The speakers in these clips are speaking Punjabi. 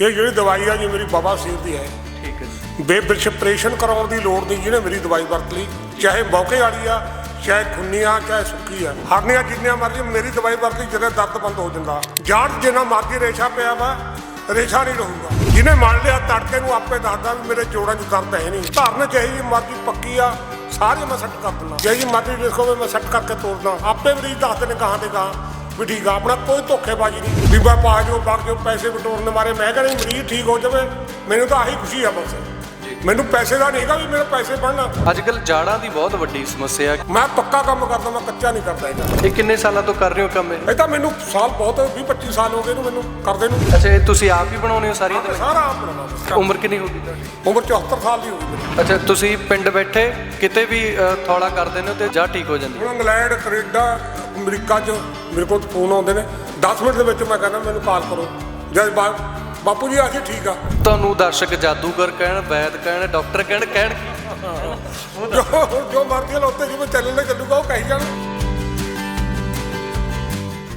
ਇਹ ਜਿਹੜੀ ਦਵਾਈ ਆ ਜੀ ਮੇਰੀ ਬਾਬਾ ਸੀਰ ਦੀ ਹੈ। ਠੀਕ ਹੈ ਜੀ। ਬੇਬ੍ਰਿਸ਼ ਆਪਰੇਸ਼ਨ ਕਰਾਉਣ ਦੀ ਲੋੜ ਨਹੀਂ ਜਿਹਨੇ ਮੇਰੀ ਦਵਾਈ ਵਰਤ ਲਈ। ਚਾਹੇ ਮੌਕੇ ਵਾਲੀ ਆ ਚਾਹੇ ਖੁੰਨੀ ਆ ਚਾਹੇ ਸੁੱਕੀ ਆ। ਹਰਨੀਆਂ ਜਿੰਨੀਆਂ ਮਰਜ਼ੀ ਮੇਰੀ ਦਵਾਈ ਵਰਤ ਲਈ ਜਦੋਂ ਦਰਦ ਬੰਦ ਹੋ ਜਾਂਦਾ। ਜੜ ਜਿੰਨਾ ਮਰਜ਼ੀ ਰੇਸ਼ਾ ਪਿਆ ਵਾ ਰੇਸ਼ਾ ਨਹੀਂ ਰਹੂਗਾ। ਜਿਹਨੇ ਮੰਨ ਲਿਆ ਤੜਕੇ ਨੂੰ ਆਪੇ ਦੱਸਦਾ ਵੀ ਮੇਰੇ ਜੋੜਾਂ 'ਚ ਦਰਦ ਹੈ ਨਹੀਂ। ਧਰਨ ਚਾਹੀ ਮਰਜ਼ੀ ਪੱਕੀ ਆ ਸਾਰੇ ਮੈਂ ਸੈੱਟ ਕਰ ਦਿੰਦਾ। ਜੇ ਜੀ ਮਰਜ਼ੀ ਦੇਖੋ ਮੈਂ ਸੈੱਟ ਕਰਕੇ ਤੋੜਦਾ ਆਪੇ ਮਰੀਜ਼ ਦੱਸਦੇ ਨੇ ਕਹਾਂ ਤੇ ਕਹਾਂ ਵੀ ਠੀਕ ਆ ਆਪਣਾ ਕੋਈ ਧੋਖੇਬਾਜ਼ੀ ਨਹੀਂ। ਵੀ ਮੈਂ ਪਾ ਜੋ ਬਾਗ ਜੋ ਪੈਸੇ ਬਟੋਰਨ ਮਾਰੇ ਮੈਂ ਕਹਿੰਦਾ ਮਰੀਜ਼ ਠੀਕ ਹੋ ਜਾਵੇ ਮੈਨੂੰ ਤਾਂ ਆਹੀ ਖੁਸ਼ੀ ਆ ਬਸ। ਮੈਨੂੰ ਪੈਸੇ ਦਾ ਨਹੀਂ ਹੈਗਾ ਵੀ ਮੇਰੇ ਪੈਸੇ ਬਣਨ। ਅੱਜ ਕੱਲ ਜਾੜਾਂ ਦੀ ਬਹੁਤ ਵੱਡੀ ਸਮੱਸਿਆ ਹੈ। ਮੈਂ ਪੱਕਾ ਕੰਮ ਕਰਦਾ ਮੈਂ ਕੱਚਾ ਨਹੀਂ ਕਰਦਾ ਇਹ ਕਿੰਨੇ ਸਾਲਾਂ ਤੋਂ ਕਰ ਰਹੇ ਹੋ ਕੰਮ ਇਹ? ਇਹ ਤਾਂ ਮੈਨੂੰ ਸਾਲ ਬਹੁਤ 20 25 ਸਾਲ ਹੋ ਗਏ ਇਹਨੂੰ ਮੈਨੂੰ ਕਰਦੇ ਨੂੰ। ਅੱਛਾ ਇਹ ਤੁਸੀਂ ਆਪ ਹੀ ਬਣਾਉਣੇ ਹੋ ਸਾਰੀਆਂ ਦਵਾਈਆਂ? ਸਾਰਾ ਆਪ ਬਣਾਉਂਦਾ ਉਮਰ ਕਿੰਨੀ ਹੋ ਗਈ ਤੁਹਾਡੀ? ਉਮਰ 74 ਸਾਲ ਦੀ ਹੋ ਗਈ ਅੱਛਾ ਤੁਸੀਂ ਪਿੰਡ ਬੈਠੇ ਕਿਤੇ ਵੀ ਅ, ਥੌਲਾ ਕਰ ਦਿੰਦੇ ਹੋ ਤੇ ਜਾ ਠੀਕ ਹੋ ਜਾਂਦੀ? ਹੈ ਹੁਣ ਇੰਗਲੈਂਡ ਕੈਨੇਡਾ ਅਮਰੀਕਾ 'ਚ ਮੇਰੇ ਕੋਲ ਫੋਨ ਆਉਂਦੇ ਨੇ। 10 ਮਿੰਟ ਦੇ ਵਿੱਚ ਮੈਂ ਕਹਿੰਦਾ ਮੈਨੂੰ ਕਾਲ ਕਰੋ। ਜਦ ਬਾਪੂ ਜੀ ਅਸੀਂ ਠੀਕ ਆ। ਤੁਹਾਨੂੰ ਦਰਸ਼ਕ ਜਾਦੂਗਰ ਕਹਿਣ ਵੈਦ ਕਹਿਣ ਡਾਕਟਰ ਕਹਿਣ ਕਹਿਣ ਕੀ? ਜੋ ਜੋ ਮਰਜ਼ੀ ਲੋਤੇ ਜਿਵੇਂ ਚੱਲਣੇ ਚੱਲੂਗਾ ਉਹ ਕਹੀ ਜਾਣ।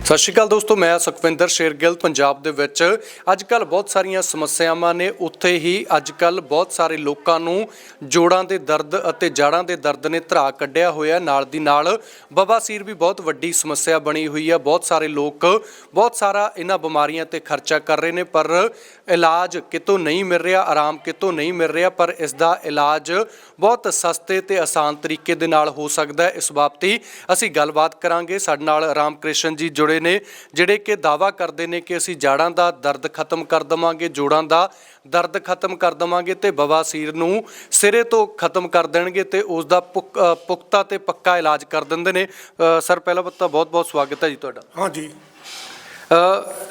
ਸਤਿ ਸ਼੍ਰੀ ਅਕਾਲ ਦੋਸਤੋ, ਮੈਂ ਸੁਖਵਿੰਦਰ ਸ਼ੇਰਗਿੱਲ ਪੰਜਾਬ ਦੇ ਵਿੱਚ। ਅੱਜ ਕੱਲ ਬਹੁਤ ਸਾਰੀਆਂ ਸਮੱਸਿਆਵਾਂ ਨੇ, ਉੱਥੇ ਹੀ ਅੱਜ ਕੱਲ ਬਹੁਤ ਸਾਰੇ ਲੋਕਾਂ ਨੂੰ ਜੋੜਾਂ ਦੇ ਦਰਦ ਅਤੇ ਜਾੜਾਂ ਦੇ ਦਰਦ ਨੇ ਧਰਾ ਕੱਢਿਆ ਹੋਇਆ ਨਾਲ ਦੀ ਨਾਲ। ਬਵਾਸੀਰ ਵੀ ਬਹੁਤ ਵੱਡੀ ਸਮੱਸਿਆ ਬਣੀ ਹੋਈ ਹੈ ਬਹੁਤ ਸਾਰੇ ਲੋਕ ਬਹੁਤ ਸਾਰਾ ਇਹਨਾਂ ਬਿਮਾਰੀਆਂ ਤੇ ਖਰਚਾ ਕਰ ਰਹੇ ਨੇ, ਪਰ ਇਲਾਜ ਕਿਤੋਂ ਨਹੀਂ ਮਿਲ ਰਿਹਾ, ਆਰਾਮ ਕਿਤੋਂ ਨਹੀਂ ਮਿਲ ਰਿਹਾ, ਪਰ ਇਸ ਦਾ ਇਲਾਜ ਬਹੁਤ ਸਸਤੇ ਤੇ ਆਸਾਨ ਤਰੀਕੇ ਦੇ ਨਾਲ ਹੋ ਸਕਦਾ ਹੈ। ਇਸ ਬਾਬਤੀ ਅਸੀਂ ਗੱਲਬਾਤ ਕਰਾਂਗੇ। ਸਾਡੇ ਨਾਲ ਰਾਮ ਕ੍ਰਿਸ਼ਨ ਜੀ ਜੁੜੇ ਨੇ ਜਿਹੜੇ ਕਿ ਦਾਵਾ ਕਰਦੇ ਨੇ ਕਿ ਅਸੀਂ ਜਾੜਾਂ ਦਾ ਦਰਦ ਖਤਮ ਕਰ ਦਵਾਂਗੇ ਜੋੜਾਂ ਦਾ ਦਰਦ ਖਤਮ ਕਰ ਦਵਾਂਗੇ ਤੇ ਬਵਾਸੀਰ ਨੂੰ ਸਿਰੇ ਤੋਂ ਖਤਮ ਕਰ ਦੇਣਗੇ ਤੇ ਉਸ ਦਾ ਪੁਖਤਾ ਤੇ ਪੱਕਾ ਇਲਾਜ ਕਰ ਦਿੰਦੇ ਨੇ। ਸਰ ਪਹਿਲਾਂ ਤਾਂ ਬਹੁਤ ਬਹੁਤ ਸਵਾਗਤ ਹੈ ਜੀ ਤੁਹਾਡਾ। ਹਾਂਜੀ।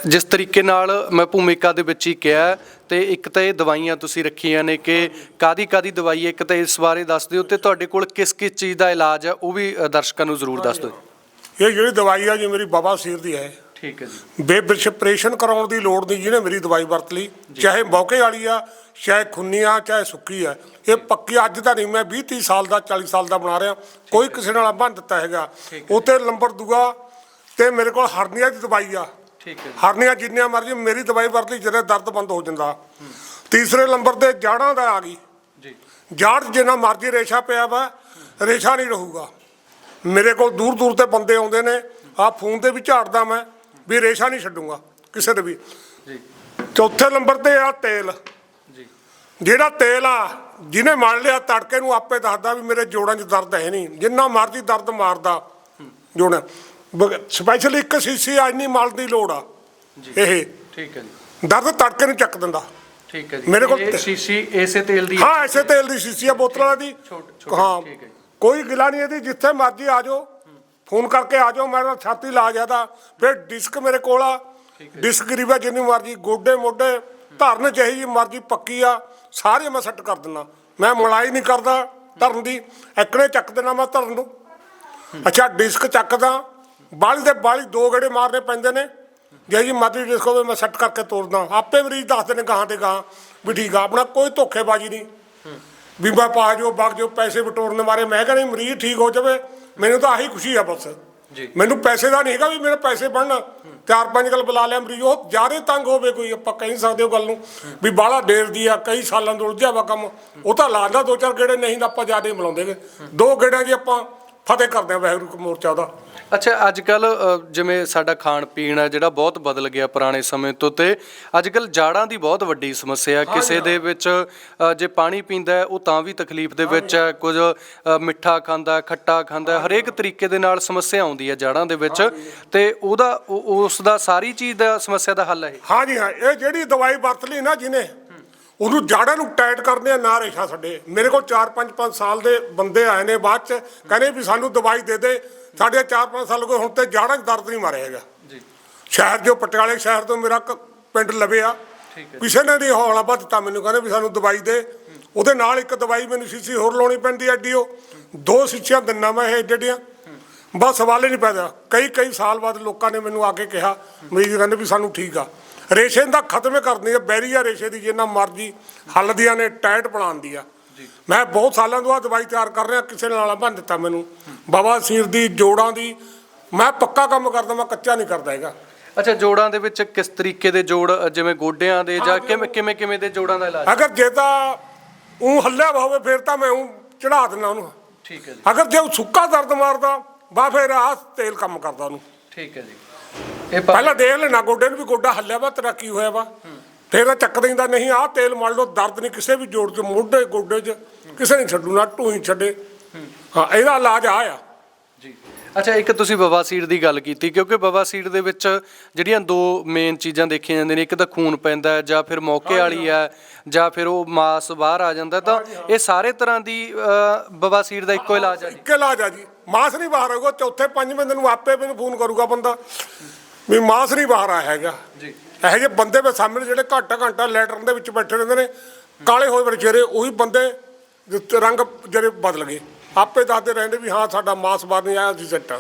ਜਿਸ ਤਰੀਕੇ ਨਾਲ ਮੈਂ ਭੂਮਿਕਾ ਦੇ ਵਿੱਚ ਹੀ ਕਿਹਾ ਤੇ ਇੱਕ ਤਾਂ ਇਹ ਦਵਾਈਆਂ ਤੁਸੀਂ ਰੱਖੀਆਂ ਨੇ ਕਿ ਕਾਦੀ ਕਾਦੀ ਦਵਾਈ ਇੱਕ ਤਾਂ ਇਸ ਬਾਰੇ ਦੱਸ ਦਿਓ ਤੇ ਤੁਹਾਡੇ ਕੋਲ ਕਿਸ ਕਿਸ ਚੀਜ਼ ਦਾ ਇਲਾਜ ਹੈ ਉਹ ਵੀ ਦਰਸ਼ਕਾਂ ਨੂੰ ਜ਼ਰੂਰ ਦੱਸ ਦਿਓ। ਇਹ ਜਿਹੜੀ ਦਵਾਈ ਆ ਜੀ ਮੇਰੀ ਬਾਬਾ ਸੀਰ ਦੀ ਹੈ। ਠੀਕ ਹੈ ਜੀ। ਬੇਬ੍ਰਿਸ਼ ਆਪਰੇਸ਼ਨ ਕਰਾਉਣ ਦੀ ਲੋੜ ਨਹੀਂ ਜਿਹਨੇ ਮੇਰੀ ਦਵਾਈ ਵਰਤ ਲਈ। ਚਾਹੇ ਮੌਕੇ ਵਾਲੀ ਆ ਚਾਹੇ ਖੁੰਨੀ ਆ ਚਾਹੇ ਸੁੱਕੀ ਆ। ਇਹ ਪੱਕੀ ਅੱਜ ਤਾਂ ਨਹੀਂ ਮੈਂ 20 30 ਸਾਲ ਦਾ 40 ਸਾਲ ਦਾ ਬਣਾ ਰਿਹਾ। ਕੋਈ ਕਿਸੇ ਨਾਲ ਬੰਨ ਦਿੱਤਾ ਹੈਗਾ। ਉੱਤੇ ਨੰਬਰ ਦੂਆ ਤੇ ਮੇਰੇ ਕੋਲ ਹਰਨੀਆਂ ਦੀ ਦਵਾਈ ਆ। ਠੀਕ ਹੈ ਹਰਨੀਆਂ ਜਿੰਨੀਆਂ ਮਰਜ਼ੀ ਮੇਰੀ ਦਵਾਈ ਵਰਤ ਲਈ ਜਦੋਂ ਦਰਦ ਬੰਦ ਹੋ ਜਾਂਦਾ। ਤੀਸਰੇ ਨੰਬਰ ਤੇ ਜਾੜਾਂ ਦਾ ਆ ਗਈ। ਜੀ। ਜਾੜ ਜਿੰਨਾ ਮਰਜ਼ੀ ਰੇਸ਼ਾ ਪਿਆ ਵਾ ਰੇਸ਼ਾ ਨਹੀਂ ਰਹੂਗਾ। ਮੇਰੇ ਕੋਲ ਦੂਰ ਦੂਰ ਤੇ ਬੰਦੇ ਆਉਂਦੇ ਨੇ। ਆ ਫੋਨ ਤੇ ਵੀ ਝਾੜਦਾ ਮੈਂ ਵੀ ਰੇਸ਼ਾ ਨਹੀਂ ਛੱਡੂਗਾ ਕਿਸੇ ਦੇ ਵੀ। ਜੀ। ਚੌਥੇ ਨੰਬਰ ਤੇ ਆ ਤੇਲ। ਜੀ। ਜਿਹੜਾ ਤੇਲ ਆ ਜਿਹਨੇ ਮੰਨ ਲਿਆ ਤੜਕੇ ਨੂੰ ਆਪੇ ਦੱਸਦਾ ਵੀ ਮੇਰੇ ਜੋੜਾਂ 'ਚ ਦਰਦ ਹੈ ਨਹੀਂ। ਜਿੰਨਾ ਮਰਜ਼ੀ ਦਰਦ ਮਾਰਦਾ ਜੋੜਾਂ। ਸਪੈਸ਼ਲ ਇੱਕ ਸੀਸੀ ਆ ਇੰਨੀ ਮਲ ਦੀ ਲੋੜ ਆ। ਇਹ। ਠੀਕ ਹੈ ਜੀ। ਦਰਦ ਤੜਕੇ ਨੂੰ ਚੱਕ ਦਿੰਦਾ। ਠੀਕ ਹੈ ਜੀ। ਮੇਰੇ ਕੋਲ ਸ਼ੀਸ਼ੀ ਇਸੇ ਤੇਲ ਦੀ ਹਾਂ। ਐਸੇ ਤੇਲ ਦੀ ਸ਼ੀਸ਼ੀ ਆ ਬੋਤਲਾਂ ਦੀ। ਛੋਟ- ਛੋਟੀ, ਹਾਂ। ਠੀਕ ਹੈ ਜੀ। ਕੋਈ ਗਿਲਾ ਨਹੀਂ ਇਹਦੀ ਜਿੱਥੇ ਮਰਜ਼ੀ ਆ ਜਾਓ। ਫੋਨ ਕਰਕੇ ਆ ਜਾਓ ਮੈਂ ਤਾਂ ਛਾਤੀ ਲਾ ਜ਼ਿਆਦਾ। ਫਿਰ ਡਿਸਕ ਮੇਰੇ ਕੋਲ ਆ। ਡਿਸਕ ਗਰੀਬਾ ਜਿੰਨੀ ਮਰਜ਼ੀ ਗੋਡੇ ਮੋਢੇ ਧਰਨ ਚਾਹੀਦੀ ਮਰਜ਼ੀ ਪੱਕੀ ਆ ਸਾਰੇ ਮੈਂ ਸੈੱਟ ਕਰ ਦਿੰਦਾ। ਮੈਂ ਮਲਾਈ ਨਹੀਂ ਕਰਦਾ ਧਰਨ ਦੀ। ਐਕੜੇ ਚੱਕ ਦੇਣਾ ਮੈਂ ਧਰਨ ਨੂੰ। ਅੱਛਾ ਡਿਸਕ ਚੱਕਦਾ। ਬਾਲੀ ਦੇ ਬਾਲੀ ਦੋ ਗੇੜੇ ਮਾਰਨੇ ਪੈਂਦੇ ਨੇ। ਜੇ ਜੀ ਮਰਜ਼ੀ ਡਿਸਕ ਹੋਵੇ ਮੈਂ ਸੈੱਟ ਕਰਕੇ ਤੋੜਦਾ ਆਪੇ ਮਰੀਜ਼ ਦੱਸਦੇ ਨੇ ਗਾਹਾਂ ਤੇ ਗਾਹਾਂ ਵੀ ਠੀਕ ਆ। ਆਪਣਾ ਕੋਈ ਧੋਖੇਬਾਜ਼ੀ ਨਹੀਂ। ਵੀ ਮੈਂ ਪਾ ਜੋ ਬਾਗ ਜੋ ਪੈਸੇ ਬਟੋਰਨ ਮਾਰੇ। ਮੈਂ ਕਹਿੰਦਾ ਮਰੀਜ਼ ਠੀਕ ਹੋ ਜਾਵੇ ਮੈਨੂੰ ਤਾਂ ਆਹੀ ਖੁਸ਼ੀ ਆ ਬਸ। ਜੀ। ਮੈਨੂੰ ਪੈਸੇ ਦਾ ਨਹੀਂ ਹੈਗਾ ਵੀ ਮੇਰੇ ਪੈਸੇ ਬਣਨ। ਚਾਰ ਪੰਜ ਗੱਲ ਬੁਲਾ ਲਿਆ ਮਰੀਜ਼ ਉਹ ਜ਼ਿਆਦਾ ਤੰਗ ਹੋਵੇ ਕੋਈ ਆਪਾਂ ਕਹਿ ਨਹੀਂ ਸਕਦੇ ਉਹ ਗੱਲ ਨੂੰ। ਵੀ ਬਾਹਲਾ ਦੇਰ ਦੀ ਆ ਕਈ ਸਾਲਾਂ ਤੋਂ ਉਲਝਿਆ ਵਾ ਕੰਮ। ਉਹ ਤਾਂ ਲਾਦਾ ਦੋ ਚਾਰ ਗੇੜੇ ਨਹੀਂ ਤਾਂ ਆਪਾਂ ਜ਼ਿਆਦਾ ਹੀ ਮਿਲਾਉਂਦੇਗੇ ਦੋ ਗੇੜਿਆਂ ਦੀ ਆਪਾਂ ਫਤਿਹ ਕਰਦੇ ਆ ਵਾਹਿਗੁਰੂ ਮੋਰਚਾ ਦਾ ਅੱਛਾ ਅੱਜ ਕੱਲ ਜਿਵੇਂ ਸਾਡਾ ਖਾਣ ਪੀਣ ਹੈ ਜਿਹੜਾ ਬਹੁਤ ਬਦਲ ਗਿਆ ਪੁਰਾਣੇ ਸਮੇਂ ਤੋਂ ਤੇ ਅੱਜ ਕੱਲ ਜਾੜਾਂ ਦੀ ਬਹੁਤ ਵੱਡੀ ਸਮੱਸਿਆ ਕਿਸੇ ਦੇ ਵਿੱਚ ਅ, ਜੇ ਪਾਣੀ ਪੀਂਦਾ ਹੈ, ਉਹ ਤਾਂ ਵੀ ਤਕਲੀਫ ਦੇ ਵਿੱਚ ਹੈ। ਕੁਝ ਅ, ਮਿੱਠਾ ਖਾਂਦਾ ਖੱਟਾ ਖਾਂਦਾ ਹੈ, ਹਰੇਕ ਤਰੀਕੇ ਦੇ ਨਾਲ ਸਮੱਸਿਆ ਆਉਂਦੀ ਹੈ ਜਾੜਾਂ ਦੇ ਵਿੱਚ ਤੇ ਉਹਦਾ ਉਹ- ਉਸ ਦਾ ਸਾਰੀ ਚੀਜ਼ ਦਾ ਸਮੱਸਿਆ ਦਾ ਹੱਲ ਹੈ ਇਹ। ਹਾਂ ਜੀ ਹਾਂ। ਇਹ ਜਿਹੜੀ ਦਵਾਈ ਵਰਤ ਲਈ ਨਾ ਜਿਹਨੇ ਉਹਨੂੰ ਜਾੜਾਂ ਨੂੰ ਟਾਈਟ ਕਰਦੇ ਆ ਨਾ ਰੇਸ਼ਾ ਛੱਡੇ। ਮੇਰੇ ਕੋਲ 4-5 5 ਸਾਲ ਦੇ ਬੰਦੇ ਆਏ ਨੇ ਬਾਅਦ ਚ ਕਹਿੰਦੇ ਵੀ ਸਾਨੂੰ ਦਵਾਈ ਦੇ ਦੇ। ਸਾਡੇ 4-5 ਸਾਲ ਕੋਈ ਹੁਣ ਤੇ ਜਾੜਾਂ 'ਚ ਦਰਦ ਨਹੀਂ ਮਾਰਿਆ ਹੈਗਾ। ਜੀ। ਸ਼ਹਿਰ ਜੋ ਪਟਿਆਲੇ ਸ਼ਹਿਰ ਤੋਂ ਮੇਰਾ ਪਿੰਡ ਲਵੇ ਆ। ਕਿਸੇ ਨੇ ਨਹੀਂ ਹੌਲਾ ਦਿੱਤਾ ਮੈਨੂੰ ਕਹਿੰਦੇ ਵੀ ਸਾਨੂੰ ਦਵਾਈ ਦੇ। ਉਹਦੇ ਨਾਲ ਇੱਕ ਦਵਾਈ ਮੈਨੂੰ ਸ਼ੀਸ਼ੀ ਹੋਰ ਲਾਉਣੀ ਪੈਂਦੀ ਐ ਐਡੀ ਉਹ ਦੋ ਸ਼ੀਸ਼ੀਆਂ ਦਿੰਨਾ ਮੈਂ ਇਹ ਜਿਹੜੀਆਂ ਬਸ ਸਵਾਲ ਹੀ ਨਹੀਂ ਪੈਦਾ। ਕਈ ਕਈ ਸਾਲ ਬਾਅਦ ਲੋਕਾਂ ਨੇ ਮੈਨੂੰ ਆ ਕੇ ਕਿਹਾ ਮਰੀਜ਼ ਕਹਿੰਦੇ ਵੀ ਸਾਨੂੰ ਠੀਕ ਆ। ਰੇਸ਼ੇ ਦਾ ਖਤਮ ਕਰਨੀ ਹੈ ਬੈਰੀਆ ਰੇਸ਼ੇ ਦੀ ਜਿੰਨਾ ਮਰਜ਼ੀ ਹੱਲਦੀਆਂ ਨੇ ਟਾਈਟ ਬਣਾਉਂਦੀ ਆ। ਮੈਂ ਬਹੁਤ ਸਾਲਾਂ ਤੋਂ ਆ ਦਵਾਈ ਤਿਆਰ ਕਰ ਰਿਹਾ ਕਿਸੇ ਨਾਲ ਬੰਨ ਦਿੱਤਾ ਮੈਨੂੰ। ਬਾਬਾ ਸੀਰ ਦੀ ਜੋੜਾਂ ਦੀ ਮੈਂ ਪੱਕਾ ਕੰਮ ਕਰਦਾ ਮੈਂ ਕੱਚਾ ਨਹੀਂ ਕਰਦਾ ਹੈਗਾ। ਅੱਛਾ ਜੋੜਾਂ ਦੇ ਵਿੱਚ ਕਿਸ ਤਰੀਕੇ ਦੇ ਜੋੜ ਜਿਵੇਂ ਗੋਡਿਆਂ ਦੇ ਜਾਂ ਕਿਵੇਂ ਕਿਵੇਂ ਕਿਵੇਂ ਦੇ ਜੋੜਾਂ ਦਾ ਇਲਾਜ? ਅਗਰ ਜੇ ਤਾਂ ਉਹ ਹੱਲਿਆ ਹੋਵੇ ਫਿਰ ਤਾਂ ਮੈਂ ਉਹ ਚੜਾ ਦਿੰਦਾ ਉਹਨੂੰ। ਠੀਕ ਹੈ ਜੀ। ਅਗਰ ਜੇ ਉਹ ਸੁੱਕਾ ਦਰਦ ਮਾਰਦਾ ਬਾ ਫਿਰ ਆਹ ਤੇਲ ਕੰਮ ਕਰਦਾ ਉਹਨੂੰ। ਠੀਕ ਹੈ ਜੀ। ਇਹ ਪਹਿਲਾਂ ਦੇਖ ਲੈਣਾ ਗੋਡੇ ਨੂੰ ਵੀ ਗੋਡਾ ਹੱਲਿਆ ਵਾ ਤੇਰਾ ਕੀ ਹੋਇਆ ਵਾ। ਫਿਰ ਇਹ ਚੱਕ ਦਿੰਦਾ ਨਹੀਂ ਆਹ ਤੇਲ ਮਲ ਲਓ ਦਰਦ ਨਹੀਂ ਕਿਸੇ ਵੀ ਜੋੜ 'ਚ ਮੋਢੇ ਗੋਡੇ 'ਚ ਕਿਸੇ ਨਹੀਂ ਛੱਡੂ ਨਾ ਢੂਹੀ ਛੱਡੇ। ਹਾਂ ਇਹਦਾ ਇਲਾਜ ਆ ਆ। ਜੀ। ਅੱਛਾ ਇੱਕ ਤੁਸੀਂ ਬਵਾਸੀਰ ਦੀ ਗੱਲ ਕੀਤੀ ਕਿਉਂਕਿ ਬਵਾਸੀਰ ਦੇ ਵਿੱਚ ਜਿਹੜੀਆਂ ਦੋ ਮੇਨ ਚੀਜ਼ਾਂ ਦੇਖੀਆਂ ਜਾਂਦੀਆਂ ਨੇ ਇੱਕ ਤਾਂ ਖੂਨ ਪੈਂਦਾ ਹੈ ਜਾਂ ਫਿਰ ਮੌਕੇ ਵਾਲੀ ਹੈ ਜਾਂ ਫਿਰ ਉਹ ਮਾਸ ਬਾਹਰ ਆ ਜਾਂਦਾ ਤਾਂ ਇਹ ਸਾਰੇ ਤਰ੍ਹਾਂ ਦੀ ਬਵਾਸੀਰ ਦਾ ਇੱਕੋ ਇਲਾਜ ਹੈ ਜੀ? ਇੱਕ ਇਲਾਜ ਆ ਜੀ। ਮਾਸ ਨਹੀਂ ਬਾਹਰ ਆਊਗਾ ਚੌਥੇ ਪੰਜਵੇਂ ਦਿਨ ਨੂੰ ਆਪੇ ਮੈਨੂੰ ਫੋਨ ਕਰੂਗਾ ਬੰਦਾ ਵੀ ਮਾਸ ਨਹੀਂ ਬਾਹਰ ਆਇਆ ਹੈਗਾ। ਜੀ। ਇਹੋ ਜਿਹੇ ਬੰਦੇ ਦੇ ਸਾਹਮਣੇ ਜਿਹੜੇ ਘੰਟਾ ਘੰਟਾ ਲੈਟਰਨ ਦੇ ਵਿੱਚ ਬੈਠੇ ਰਹਿੰਦੇ ਨੇ ਕਾਲੇ ਹੋਏ ਚਿਹਰੇ ਉਹੀ ਬੰਦੇ ਰੰਗ ਜਿਹੜੇ ਬਦਲ ਗਏ। ਆਪੇ ਦੱਸਦੇ ਰਹਿੰਦੇ ਵੀ ਹਾਂ ਸਾਡਾ ਮਾਸ ਬਾਹਰ ਨਹੀਂ ਆਇਆ ਸੀ ਸੈੱਟ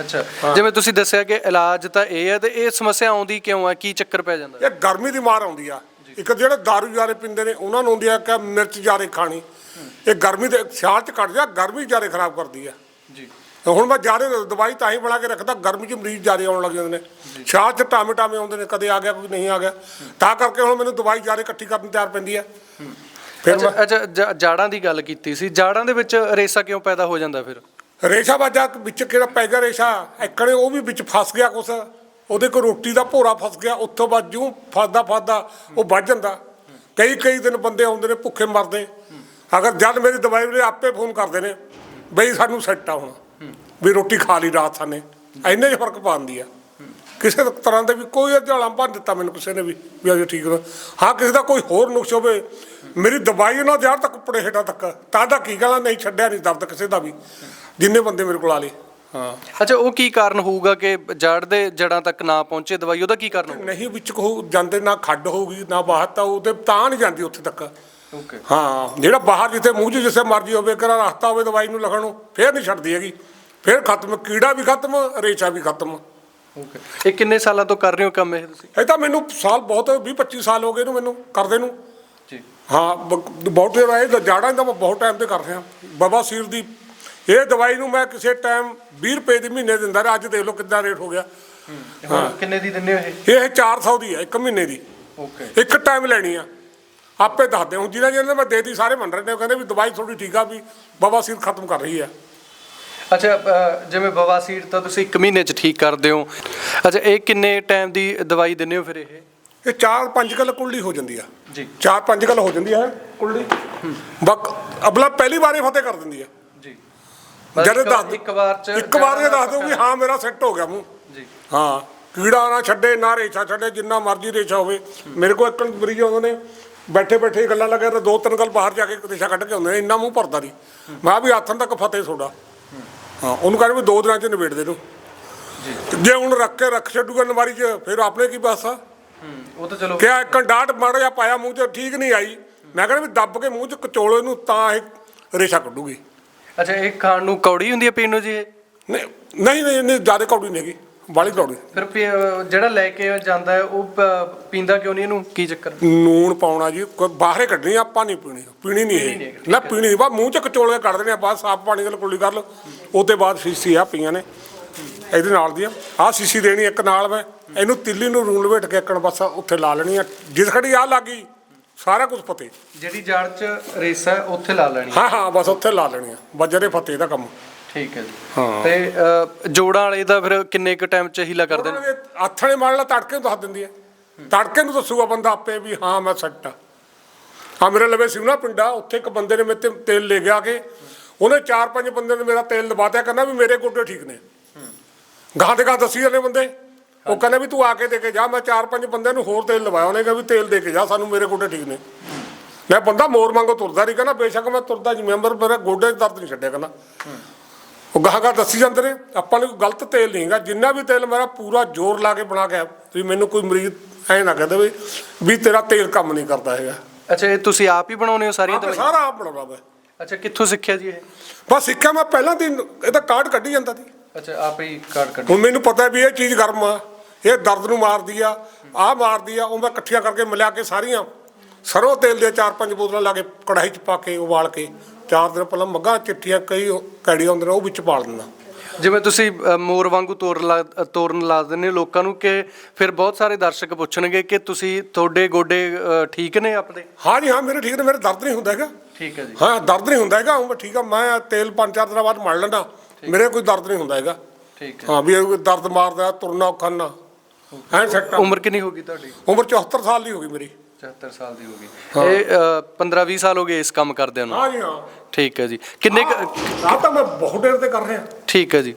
ਅੱਛਾ ਜਿਵੇਂ ਤੁਸੀਂ ਦੱਸਿਆ ਕਿ ਇਲਾਜ ਤਾਂ ਇਹ ਹੈ ਤੇ ਇਹ ਸਮੱਸਿਆ ਆਉਂਦੀ ਕਿਉਂ ਹੈ ਕੀ ਚੱਕਰ ਪੈ ਜਾਂਦਾ? ਇਹ ਗਰਮੀ ਦੀ ਮਾਰ ਆਉਂਦੀ ਆ। ਇੱਕ ਜਿਹੜੇ ਦਾਰੂ ਜਾਰੇ ਪੀਂਦੇ ਨੇ ਉਹਨਾਂ ਨੂੰ ਹੁੰਦੀ ਆ ਕਿ ਮਿਰਚ ਜਾਰੇ ਖਾਣੀ। ਇਹ ਗਰਮੀ ਦੇ ਸਿਆਲ ਚ ਕੱਟ ਜਾ ਗਰਮੀ ਜਾਰੇ ਖਰਾਬ ਕਰਦੀ ਆ। ਜੀ। ਹੁਣ ਮੈਂ ਜਾਰੇ ਦਵਾਈ ਤਾਂ ਹੀ ਬਣਾ ਕੇ ਰੱਖਦਾ ਗਰਮੀ ਚ ਮਰੀਜ਼ ਜਾਰੇ ਆਉਣ ਲੱਗ ਜਾਂਦੇ ਨੇ। ਸਿਆਲ ਚ ਟਾਮੇ ਟਾਮੇ ਆਉਂਦੇ ਨੇ ਕਦੇ ਆ ਗਿਆ ਕੋਈ ਨਹੀਂ ਆ ਗਿਆ। ਤਾਂ ਕਰਕੇ ਹੁਣ ਮੈਨੂੰ ਦਵਾਈ ਜਾਰੇ ਇਕੱਠੀ ਕਰਨ ਤਿਆਰ ਪੈਂਦੀ ਆ। ਫਿਰ ਮੈਂ ਅੱਛਾ ਜਾ- ਜਾੜਾਂ ਦੀ ਗੱਲ ਕੀਤੀ ਸੀ। ਜਾੜਾਂ ਦੇ ਵਿੱਚ ਰੇਸਾ ਕਿਉਂ ਪੈਦਾ ਹੋ ਜਾਂਦਾ ਫਿਰ? ਰੇਸ਼ਾ ਬਾਜਾ ਵਿੱਚ ਕਿਹੜਾ ਪੈ ਗਿਆ ਰੇਸ਼ਾ? ਐਕਣੇ ਉਹ ਵੀ ਵਿੱਚ ਫਸ ਗਿਆ ਕੁਛ। ਉਹਦੇ ਕੋ ਰੋਟੀ ਦਾ ਭੋਰਾ ਫਸ ਗਿਆ ਉੱਥੋਂ ਬਾਅਦ ਜੂ ਫਸਦਾ ਫਸਦਾ ਉਹ ਵੱਜ ਜਾਂਦਾ। ਕਈ ਕਈ ਦਿਨ ਬੰਦੇ ਆਉਂਦੇ ਨੇ ਭੁੱਖੇ ਮਰਦੇ। ਅਗਰ ਜਦ ਮੇਰੀ ਦਵਾਈ ਵਾਲੇ ਆਪੇ ਫੋਨ ਕਰਦੇ ਨੇ ਬਈ ਸਾਨੂੰ ਸੈੱਟ ਆ ਹੁਣ। ਵੀ ਰੋਟੀ ਖਾ ਲਈ ਰਾਤ ਸਾਨੇ। ਇੰਨੇ ਜਿਹਾ ਫ਼ਰਕ ਪਾਉਂਦੀ ਆ। ਕਿਸੇ ਤਰ੍ਹਾਂ ਦੇ ਵੀ ਕੋਈ ਅਧਿਆਲਾ ਭੰਨ ਦਿੱਤਾ ਮੈਨੂੰ ਕਿਸੇ ਨੇ ਵੀ ਵੀ ਅਜੇ ਠੀਕ ਹੋ ਹਾਂ ਕਿਸੇ ਦਾ ਕੋਈ ਹੋਰ ਨੁਕਸ ਹੋਵੇ ਮੇਰੀ ਦਵਾਈ ਉਹਨਾਂ ਦੇ ਹਰ ਤੱਕ ਉੱਪੜੇ ਹੇਠਾਂ ਤੱਕ। ਤਾਂ ਦਾ ਕੀ ਕਹਣਾ ਨਹੀਂ ਛੱਡਿਆ ਨਹੀਂ ਦਰਦ ਕਿਸੇ ਦਾ ਵੀ ਜਿੰਨੇ ਬੰਦੇ ਮੇਰੇ ਕੋਲ ਆ ਲਏ। ਹਾਂ। ਅੱਛਾ ਉਹ ਕੀ ਕਾਰਨ ਹੋਊਗਾ ਕਿ ਜੜ ਦੇ ਜੜਾਂ ਤੱਕ ਨਾ ਪਹੁੰਚੇ ਦਵਾਈ ਉਹਦਾ ਕੀ ਕਾਰਨ ਹੋਊਗਾ? ਨਹੀਂ ਵਿੱਚ ਕੋ ਜਾਂਦੇ ਨਾ ਖੱਡ ਹੋਊਗੀ ਨਾ ਬਾਹਰ ਤਾਂ ਉਹਦੇ ਤਾਂ ਨਹੀਂ ਜਾਂਦੀ ਉੱਥੇ ਤੱਕ। ਓਕੇ। ਹਾਂ ਜਿਹੜਾ ਬਾਹਰ ਜਿੱਥੇ ਮੂੰਹ 'ਚ ਜਿਸੇ ਮਰਜ਼ੀ ਹੋਵੇ ਕਰਾ ਰਸਤਾ ਹੋਵੇ ਦਵਾਈ ਨੂੰ ਲਿਖਣ ਨੂੰ ਫੇਰ ਨਹੀਂ ਛੱਡਦੀ ਹੈਗੀ। ਫੇਰ ਖਤਮ ਕੀੜਾ ਵੀ ਖਤਮ ਰੇਸ਼ਾ ਵੀ ਖਤਮ। ਓਕੇ ਇਹ ਕਿੰਨੇ ਸਾਲਾਂ ਤੋਂ ਕਰ ਰਹੇ ਹੋ ਕੰਮ ਇਹ ਤੁਸੀਂ? ਇਹ ਤਾਂ ਮੈਨੂੰ ਸਾਲ ਬਹੁਤ 20 25 ਸਾਲ ਹੋ ਗਏ ਇਹਨੂੰ ਮੈਨੂੰ ਕਰਦੇ ਨੂੰ। ਜੀ। ਹਾਂ ਬ- ਬਹੁਤ ਦੇਰ ਆਏ ਜਾੜਾ ਦਾ ਮੈਂ ਬਹੁਤ ਟਾਈਮ ਤੇ ਕਰ ਰਿਹਾ। ਬਾਬਾ ਸੀਰ ਦੀ ਇਹ ਦਵਾਈ ਨੂੰ ਮੈਂ ਕਿਸੇ ਟਾਈਮ 20 ਰੁਪਏ ਦੀ ਮਹੀਨੇ ਦਿੰਦਾ ਰਿਹਾ ਅੱਜ ਦੇਖ ਲਓ ਕਿੰਨਾ ਰੇਟ ਹੋ ਗਿਆ। ਹੁਣ ਕਿੰਨੇ ਦੀ ਦਿੰਦੇ ਹੋ ਇਹ? ਇਹ 400 ਦੀ ਹੈ ਇੱਕ ਮਹੀਨੇ ਦੀ। ਓਕੇ ਇੱਕ ਟਾਈਮ ਲੈਣੀ ਆ। ਆਪੇ ਦੱਸਦੇ ਹੁਣ ਜਿਹਨਾਂ ਜਿਹਨਾਂ ਨੇ ਮੈਂ ਦੇਤੀ ਸਾਰੇ ਮੰਨ ਰਹੇ ਨੇ ਉਹ ਕਹਿੰਦੇ ਵੀ ਦਵਾਈ ਥੋੜੀ ਠੀਕ ਆ ਵੀ ਬਾਬਾ ਸੀਰ ਖਤਮ ਕਰ ਰਹੀ ਆ। ਅੱਛਾ ਜਿਵੇਂ ਬਵਾਸੀਰ ਤਾਂ ਤੁਸੀਂ 1 ਮਹੀਨੇ ਚ ਠੀਕ ਕਰਦੇ ਹੋ। ਅੱਛਾ ਇਹ ਕਿੰਨੇ ਟਾਈਮ ਦੀ ਦਵਾਈ ਦਿੰਦੇ ਹੋ ਫਿਰ ਇਹ? ਇਹ 4-5 ਕਿਲੋ ਕੁੱਲੀ ਹੋ ਜਾਂਦੀ ਆ। ਜੀ। 4-5 ਕਿਲੋ ਹੋ ਜਾਂਦੀ ਆ ਕੁੱਲੀ ਬਕ ਅਬਲਾ ਪਹਿਲੀ ਵਾਰ ਫਤਿਹ ਕਰ ਦਿੰਦੀ ਆ। ਜੀ। ਜਦੋਂ ਇੱਕ- ਦੱਸ ਇੱਕ ਵਾਰ ਚ ਇੱਕ ਵਾਰ ਇਹ ਦੱਸ ਦੋ ਵੀ ਹਾਂ ਮੇਰਾ ਸੈੱਟ ਹੋ ਗਿਆ ਮੂੰਹ। ਜੀ। ਹਾਂ ਕੀੜਾ ਨਾ ਛੱਡੇ ਨਾ ਰੇਸ਼ਾ ਛੱਡੇ ਜਿੰਨਾ ਮਰਜ਼ੀ ਰੇਸ਼ਾ ਹੋਵੇ। ਮੇਰੇ ਕੋਲ ਇੱਕ ਮਰੀਜ਼ ਆਉਂਦੇ ਨੇ ਬੈਠੇ ਬੈਠੇ ਗੱਲਾਂ ਲੱਗੇ ਤੇ ਦੋ ਤਿੰਨ ਗੱਲ ਬਾਹਰ ਜਾ ਕੇ ਰੇਸ਼ਾ ਕੱਢ ਕੇ ਆਉਂਦੇ ਨੇ ਇੰਨਾ ਮੂੰਹ ਭਰਦਾ ਨਹੀਂ। ਮੈਂ ਵੀ ਹੱਥਾਂ ਤੱਕ ਫਤਿਹ ਤੁਹਾਡਾ। ਹਾਂ ਉਹਨੂੰ ਕਹਿੰਦੇ ਵੀ ਦੋ ਦਿਨਾਂ ਚ ਨਿਬੇੜ ਦੇ ਨੂੰ ਜੇ। ਹੁਣ ਰੱਖ ਕੇ ਰੱਖ ਛੱਡੂਗਾ ਨਵਾਰੀ ਚ ਫਿਰ ਆਪਣੇ ਕੀ ਬਸ ਆ ਉਹ ਤਾਂ ਚਲੋ। ਕਿਆ ਇੱਕ ਡਾਟ ਮਾੜਾ ਜਿਹਾ ਪਾਇਆ ਮੂੰਹ 'ਚ ਠੀਕ ਨਹੀਂ ਆਈ। ਮੈਂ ਕਹਿੰਦਾ ਵੀ ਦੱਬ ਕੇ ਮੂੰਹ 'ਚ ਕਚੋਲੋ ਇਹਨੂੰ ਤਾਂ ਇਹ ਰੇਸ਼ਾ ਕੱਢੂਗੀ। ਅੱਛਾ ਇਹ ਖਾਣ ਨੂੰ ਕੌੜੀ ਹੁੰਦੀ ਹੈ ਪੀਣ ਨੂੰ ਜੀ ਇਹ? ਨਹੀਂ ਨਹੀਂ ਨਹੀਂ ਨਹੀਂ ਜ਼ਿਆਦਾ ਕੌੜੀ ਨਹੀਂ ਹੈਗੀ। ਬਾਲੀ ਕੌੜੀ ਫਿਰ ਪੀ- ਜਿਹੜਾ ਲੈ ਕੇ ਜਾਂਦਾ ਹੈ ਉਹ ਪ- ਪੀਂਦਾ ਕਿਉਂ ਨਹੀਂ ਇਹਨੂੰ? ਕੀ ਚੱਕਰ? ਨੂਣ ਪਾਉਣਾ ਜੀ ਕੋਈ ਬਾਹਰੇ ਕੱਢਣੀ ਆ, ਆਪਾਂ ਨਹੀਂ ਪੀਣੀ ਪੀਣੀ ਨਹੀਂ ਨਹੀਂ ਇਹ ਨਾ ਪੀਣੀ ਬਾ ਮੂੰਹ 'ਚ ਕਚੋਲ ਕੇ ਕੱਢ ਦੇਣੇ ਆ ਬਾਅਦ ਸਾਫ਼ ਪਾਣੀ ਨਾਲ ਕੁੱਲੀ ਕਰ ਲਓ। ਉਹਦੇ ਬਾਅਦ ਸੀਸੀ ਆ ਪਈਆਂ ਨੇ। ਇਹਦੇ ਨਾਲ ਦੀਆਂ। ਆਹ ਸੀਸੀ ਦੇਣੀ ਇੱਕ ਨਾਲ ਮੈਂ। ਇਹਨੂੰ ਤਿੱਲੀ ਨੂੰ ਰੂਲ ਵੇਟ ਕੇ ਇੱਕਣ ਬਸ ਉੱਥੇ ਲਾ ਲੈਣੀ ਆ। ਜਿਸ ਖੜੀ ਆ ਲੱਗੀ ਸਾਰਾ ਕੁਝ ਪਤੇ। ਜਿਹੜੀ ਜੜ ਚ ਰੇਸਾ ਹੈ, ਉੱਥੇ ਲਾ ਲੈਣੀ ਹੈ। ਹਾਂ ਹਾਂ ਬਸ ਉੱਥੇ ਲਾ ਲੈਣੀ ਆ। ਬਜਰੇ ਫਤੇ ਦਾ ਕੰਮ। ਠੀਕ ਹੈ ਜੀ। ਹਾਂ। ਤੇ ਅ, ਜੋੜਾਂ ਵਾਲੇ ਦਾ ਫਿਰ ਕਿੰਨੇ ਕੁ ਟਾਈਮ ਚ ਹੀਲਾ ਕਰਦੇ ਨੇ? ਉਹਨਾਂ ਦੇ ਆਥਣੇ ਮਾਰ ਲਾ ਤੜਕੇ ਨੂੰ ਦੱਸ ਦਿੰਦੀ ਹੈ ਤੜਕੇ ਨੂੰ ਦੱਸੂਗਾ ਬੰਦਾ ਆਪੇ ਵੀ ਹਾਂ ਮੈਂ ਸੱਟ ਆ। ਹਾਂ ਮੇਰੇ ਲਵੇ ਸੀ ਨਾ ਪਿੰਡਾ ਉੱਥੇ ਇੱਕ ਬੰਦੇ ਨੇ ਮੇਰੇ ਤੇ ਤੇਲ ਲੈ ਗਿਆ ਕੇ ਉਹਨੇ ਚਾਰ ਪੰਜ ਬੰਦੇ ਨੇ ਮੇਰਾ ਤੇਲ ਲਵਾਤਿਆ ਕਹਿੰਦਾ ਵੀ ਮੇਰੇ ਗੋਡੇ ਠੀਕ ਨੇ। ਗਾਹ ਦੇ ਗਾਹ ਦੱਸੀ ਜਾਂਦੇ ਬੰਦੇ। ਉਹ ਕਹਿੰਦੇ ਵੀ ਤੂੰ ਆ ਕੇ ਦੇ ਕੇ ਜਾ ਮੈਂ ਚਾਰ ਪੰਜ ਬੰਦਿਆਂ ਨੂੰ ਹੋਰ ਤੇਲ ਲਵਾਇਆ ਉਹਨੇ ਕਿਹਾ ਵੀ ਤੇਲ ਦੇ ਕੇ ਜਾ ਸਾਨੂੰ ਮੇਰੇ ਗੋਡੇ ਠੀਕ ਨੇ। ਮੈਂ ਬੰਦਾ ਮੋਰ ਵਾਂਗੂ ਤੁਰਦਾ ਨਹੀਂ ਕਹਿੰਦਾ ਬੇਸ਼ੱਕ ਮੈਂ ਤੁਰਦਾ ਜੀ ਮੈਂਬਰ ਮੇਰੇ ਗੋਡੇ 'ਚ ਦਰਦ ਨਹੀਂ ਛੱਡਿਆ ਕਹਿੰਦਾ। ਉਹ ਗਾਹ ਗਾਹ ਦੱਸੀ ਜਾਂਦੇ ਨੇ ਆਪਾਂ ਨੂੰ ਕੋਈ ਗਲਤ ਤੇਲ ਨਹੀਂ ਹੈਗਾ ਜਿੰਨਾ ਵੀ ਤੇਲ ਮੇਰਾ ਪੂਰਾ ਜ਼ੋਰ ਲਾ ਕੇ ਬਣਾ ਕੇ ਵੀ ਮੈਨੂੰ ਕੋਈ ਮਰੀਜ਼ ਐ ਨਾ ਕਹਦੇ ਵੀ ਵੀ ਤੇਰਾ ਤੇਲ ਕੰਮ ਨਹੀਂ ਕਰਦਾ ਹੈਗਾ। ਅੱਛਾ ਇਹ ਤੁਸੀਂ ਆਪ ਹੀ ਬਣਾਉਂਦੇ ਹੋ ਸਾਰੀਆਂ ਆਪੇ ਦਵਾਈਆਂ? ਸਾਰਾ ਆਪ ਬਣਾਉਂਦਾ ਮੈਂ। ਅੱਛਾ ਕਿੱਥੋਂ ਸਿੱਖਿਆ ਜੀ ਇਹ? ਬਸ ਸਿੱਖਿਆ ਮੈਂ ਪਹਿਲਾਂ ਦਿਨ ਇਹਦਾ ਕਾਰਡ ਕੱਢੀ ਜਾਂਦਾ ਸੀ। ਅੱਛਾ ਆਪ ਹੀ ਕਾਰਡ ਕੱਢ। ਹੁਣ ਮੈਨੂੰ ਪਤਾ ਵੀ ਇਹ ਚੀਜ਼ ਗਰਮ ਆ ਇਹ ਦਰਦ ਨੂੰ ਮਾਰਦੀ ਆ ਆਹ ਮਾਰਦੀ ਆ ਉਹ ਮੈਂ ਇਕੱਠੀਆਂ ਕਰਕੇ ਮਿਲਾ ਕੇ ਸਾਰੀਆਂ ਸਰੋਂ ਤੇਲ ਦੇ ਚਾਰ ਪੰਜ ਬੋਤਲਾਂ ਲਾ ਕੇ ਕੜਾਈ 'ਚ ਪਾ ਕੇ ਉਬਾਲ ਕੇ ਚਾਰ ਦਿਨ ਪਹਿਲਾਂ ਮੱਗਾਂ ਚਿੱਟੀਆਂ ਕਈ ਉਹ ਕੈੜੀਆਂ ਹੁੰਦੀਆਂ ਨੇ ਉਹ ਵਿੱਚ ਪਾ ਦਿੰਦਾ। ਜਿਵੇਂ ਤੁਸੀਂ ਅ, ਮੋਰ ਵਾਂਗੂ ਤੋਰ ਲਾ ਤੋਰਨ ਲਾ ਦਿੰਦੇ ਹੋ ਲੋਕਾਂ ਨੂੰ ਕਿ ਫਿਰ ਬਹੁਤ ਸਾਰੇ ਦਰਸ਼ਕ ਪੁੱਛਣਗੇ ਕਿ ਤੁਸੀਂ ਤੁਹਾਡੇ ਗੋਡੇ ਅ, ਠੀਕ ਨੇ ਆਪਦੇ ਹਾਂ ਜੀ ਹਾਂ ਮੇਰੇ ਠੀਕ ਨੇ ਮੇਰੇ ਦਰਦ ਨਹੀਂ ਹੁੰਦਾ ਹੈਗਾ। ਠੀਕ ਹੈ ਜੀ। ਹਾਂ ਦਰਦ ਨਹੀਂ ਹੁੰਦਾ ਹੈਗਾ ਹੁਣ ਠੀਕ ਆ ਮੈਂ ਤੇਲ ਪੰਜ ਚਾਰ ਦਿਨਾਂ ਬਾਅਦ ਮਲ ਲੈਂਦਾ। ਮੇਰੇ ਕੋਈ ਦਰਦ ਨਹੀਂ ਹੁੰਦਾ ਹੈਗਾ। ਠੀਕ ਹੈ। ਹਾਂ ਵੀ ਇਹ ਦਰਦ ਮਾਰਦਾ ਤੁਰਨਾ ਔਖਾ ਨਾ। ਐਂ ਸੈੱਟ ਆ। ਉਮਰ ਕਿੰਨੀ ਹੋ ਗਈ ਤੁਹਾਡੀ? ਉਮਰ 74 ਸਾਲ ਦੀ ਹੋ ਗਈ ਮੇਰੀ। 74 ਸਾਲ ਦੀ ਹੋ ਗਈ। ਇਹ 15 20 ਸਾਲ ਹੋ ਗਏ ਇਸ ਕੰਮ ਕਰਦਿਆਂ ਨੂੰ। ਹਾਂ ਜੀ ਹਾਂ। ਠੀਕ ਹੈ ਜੀ। ਕਿੰਨੇ ਆਹ ਤਾਂ ਮੈਂ ਬਹੁਤ ਦੇਰ ਤੇ ਕਰ ਰਿਹਾ। ਠੀਕ ਹੈ ਜੀ।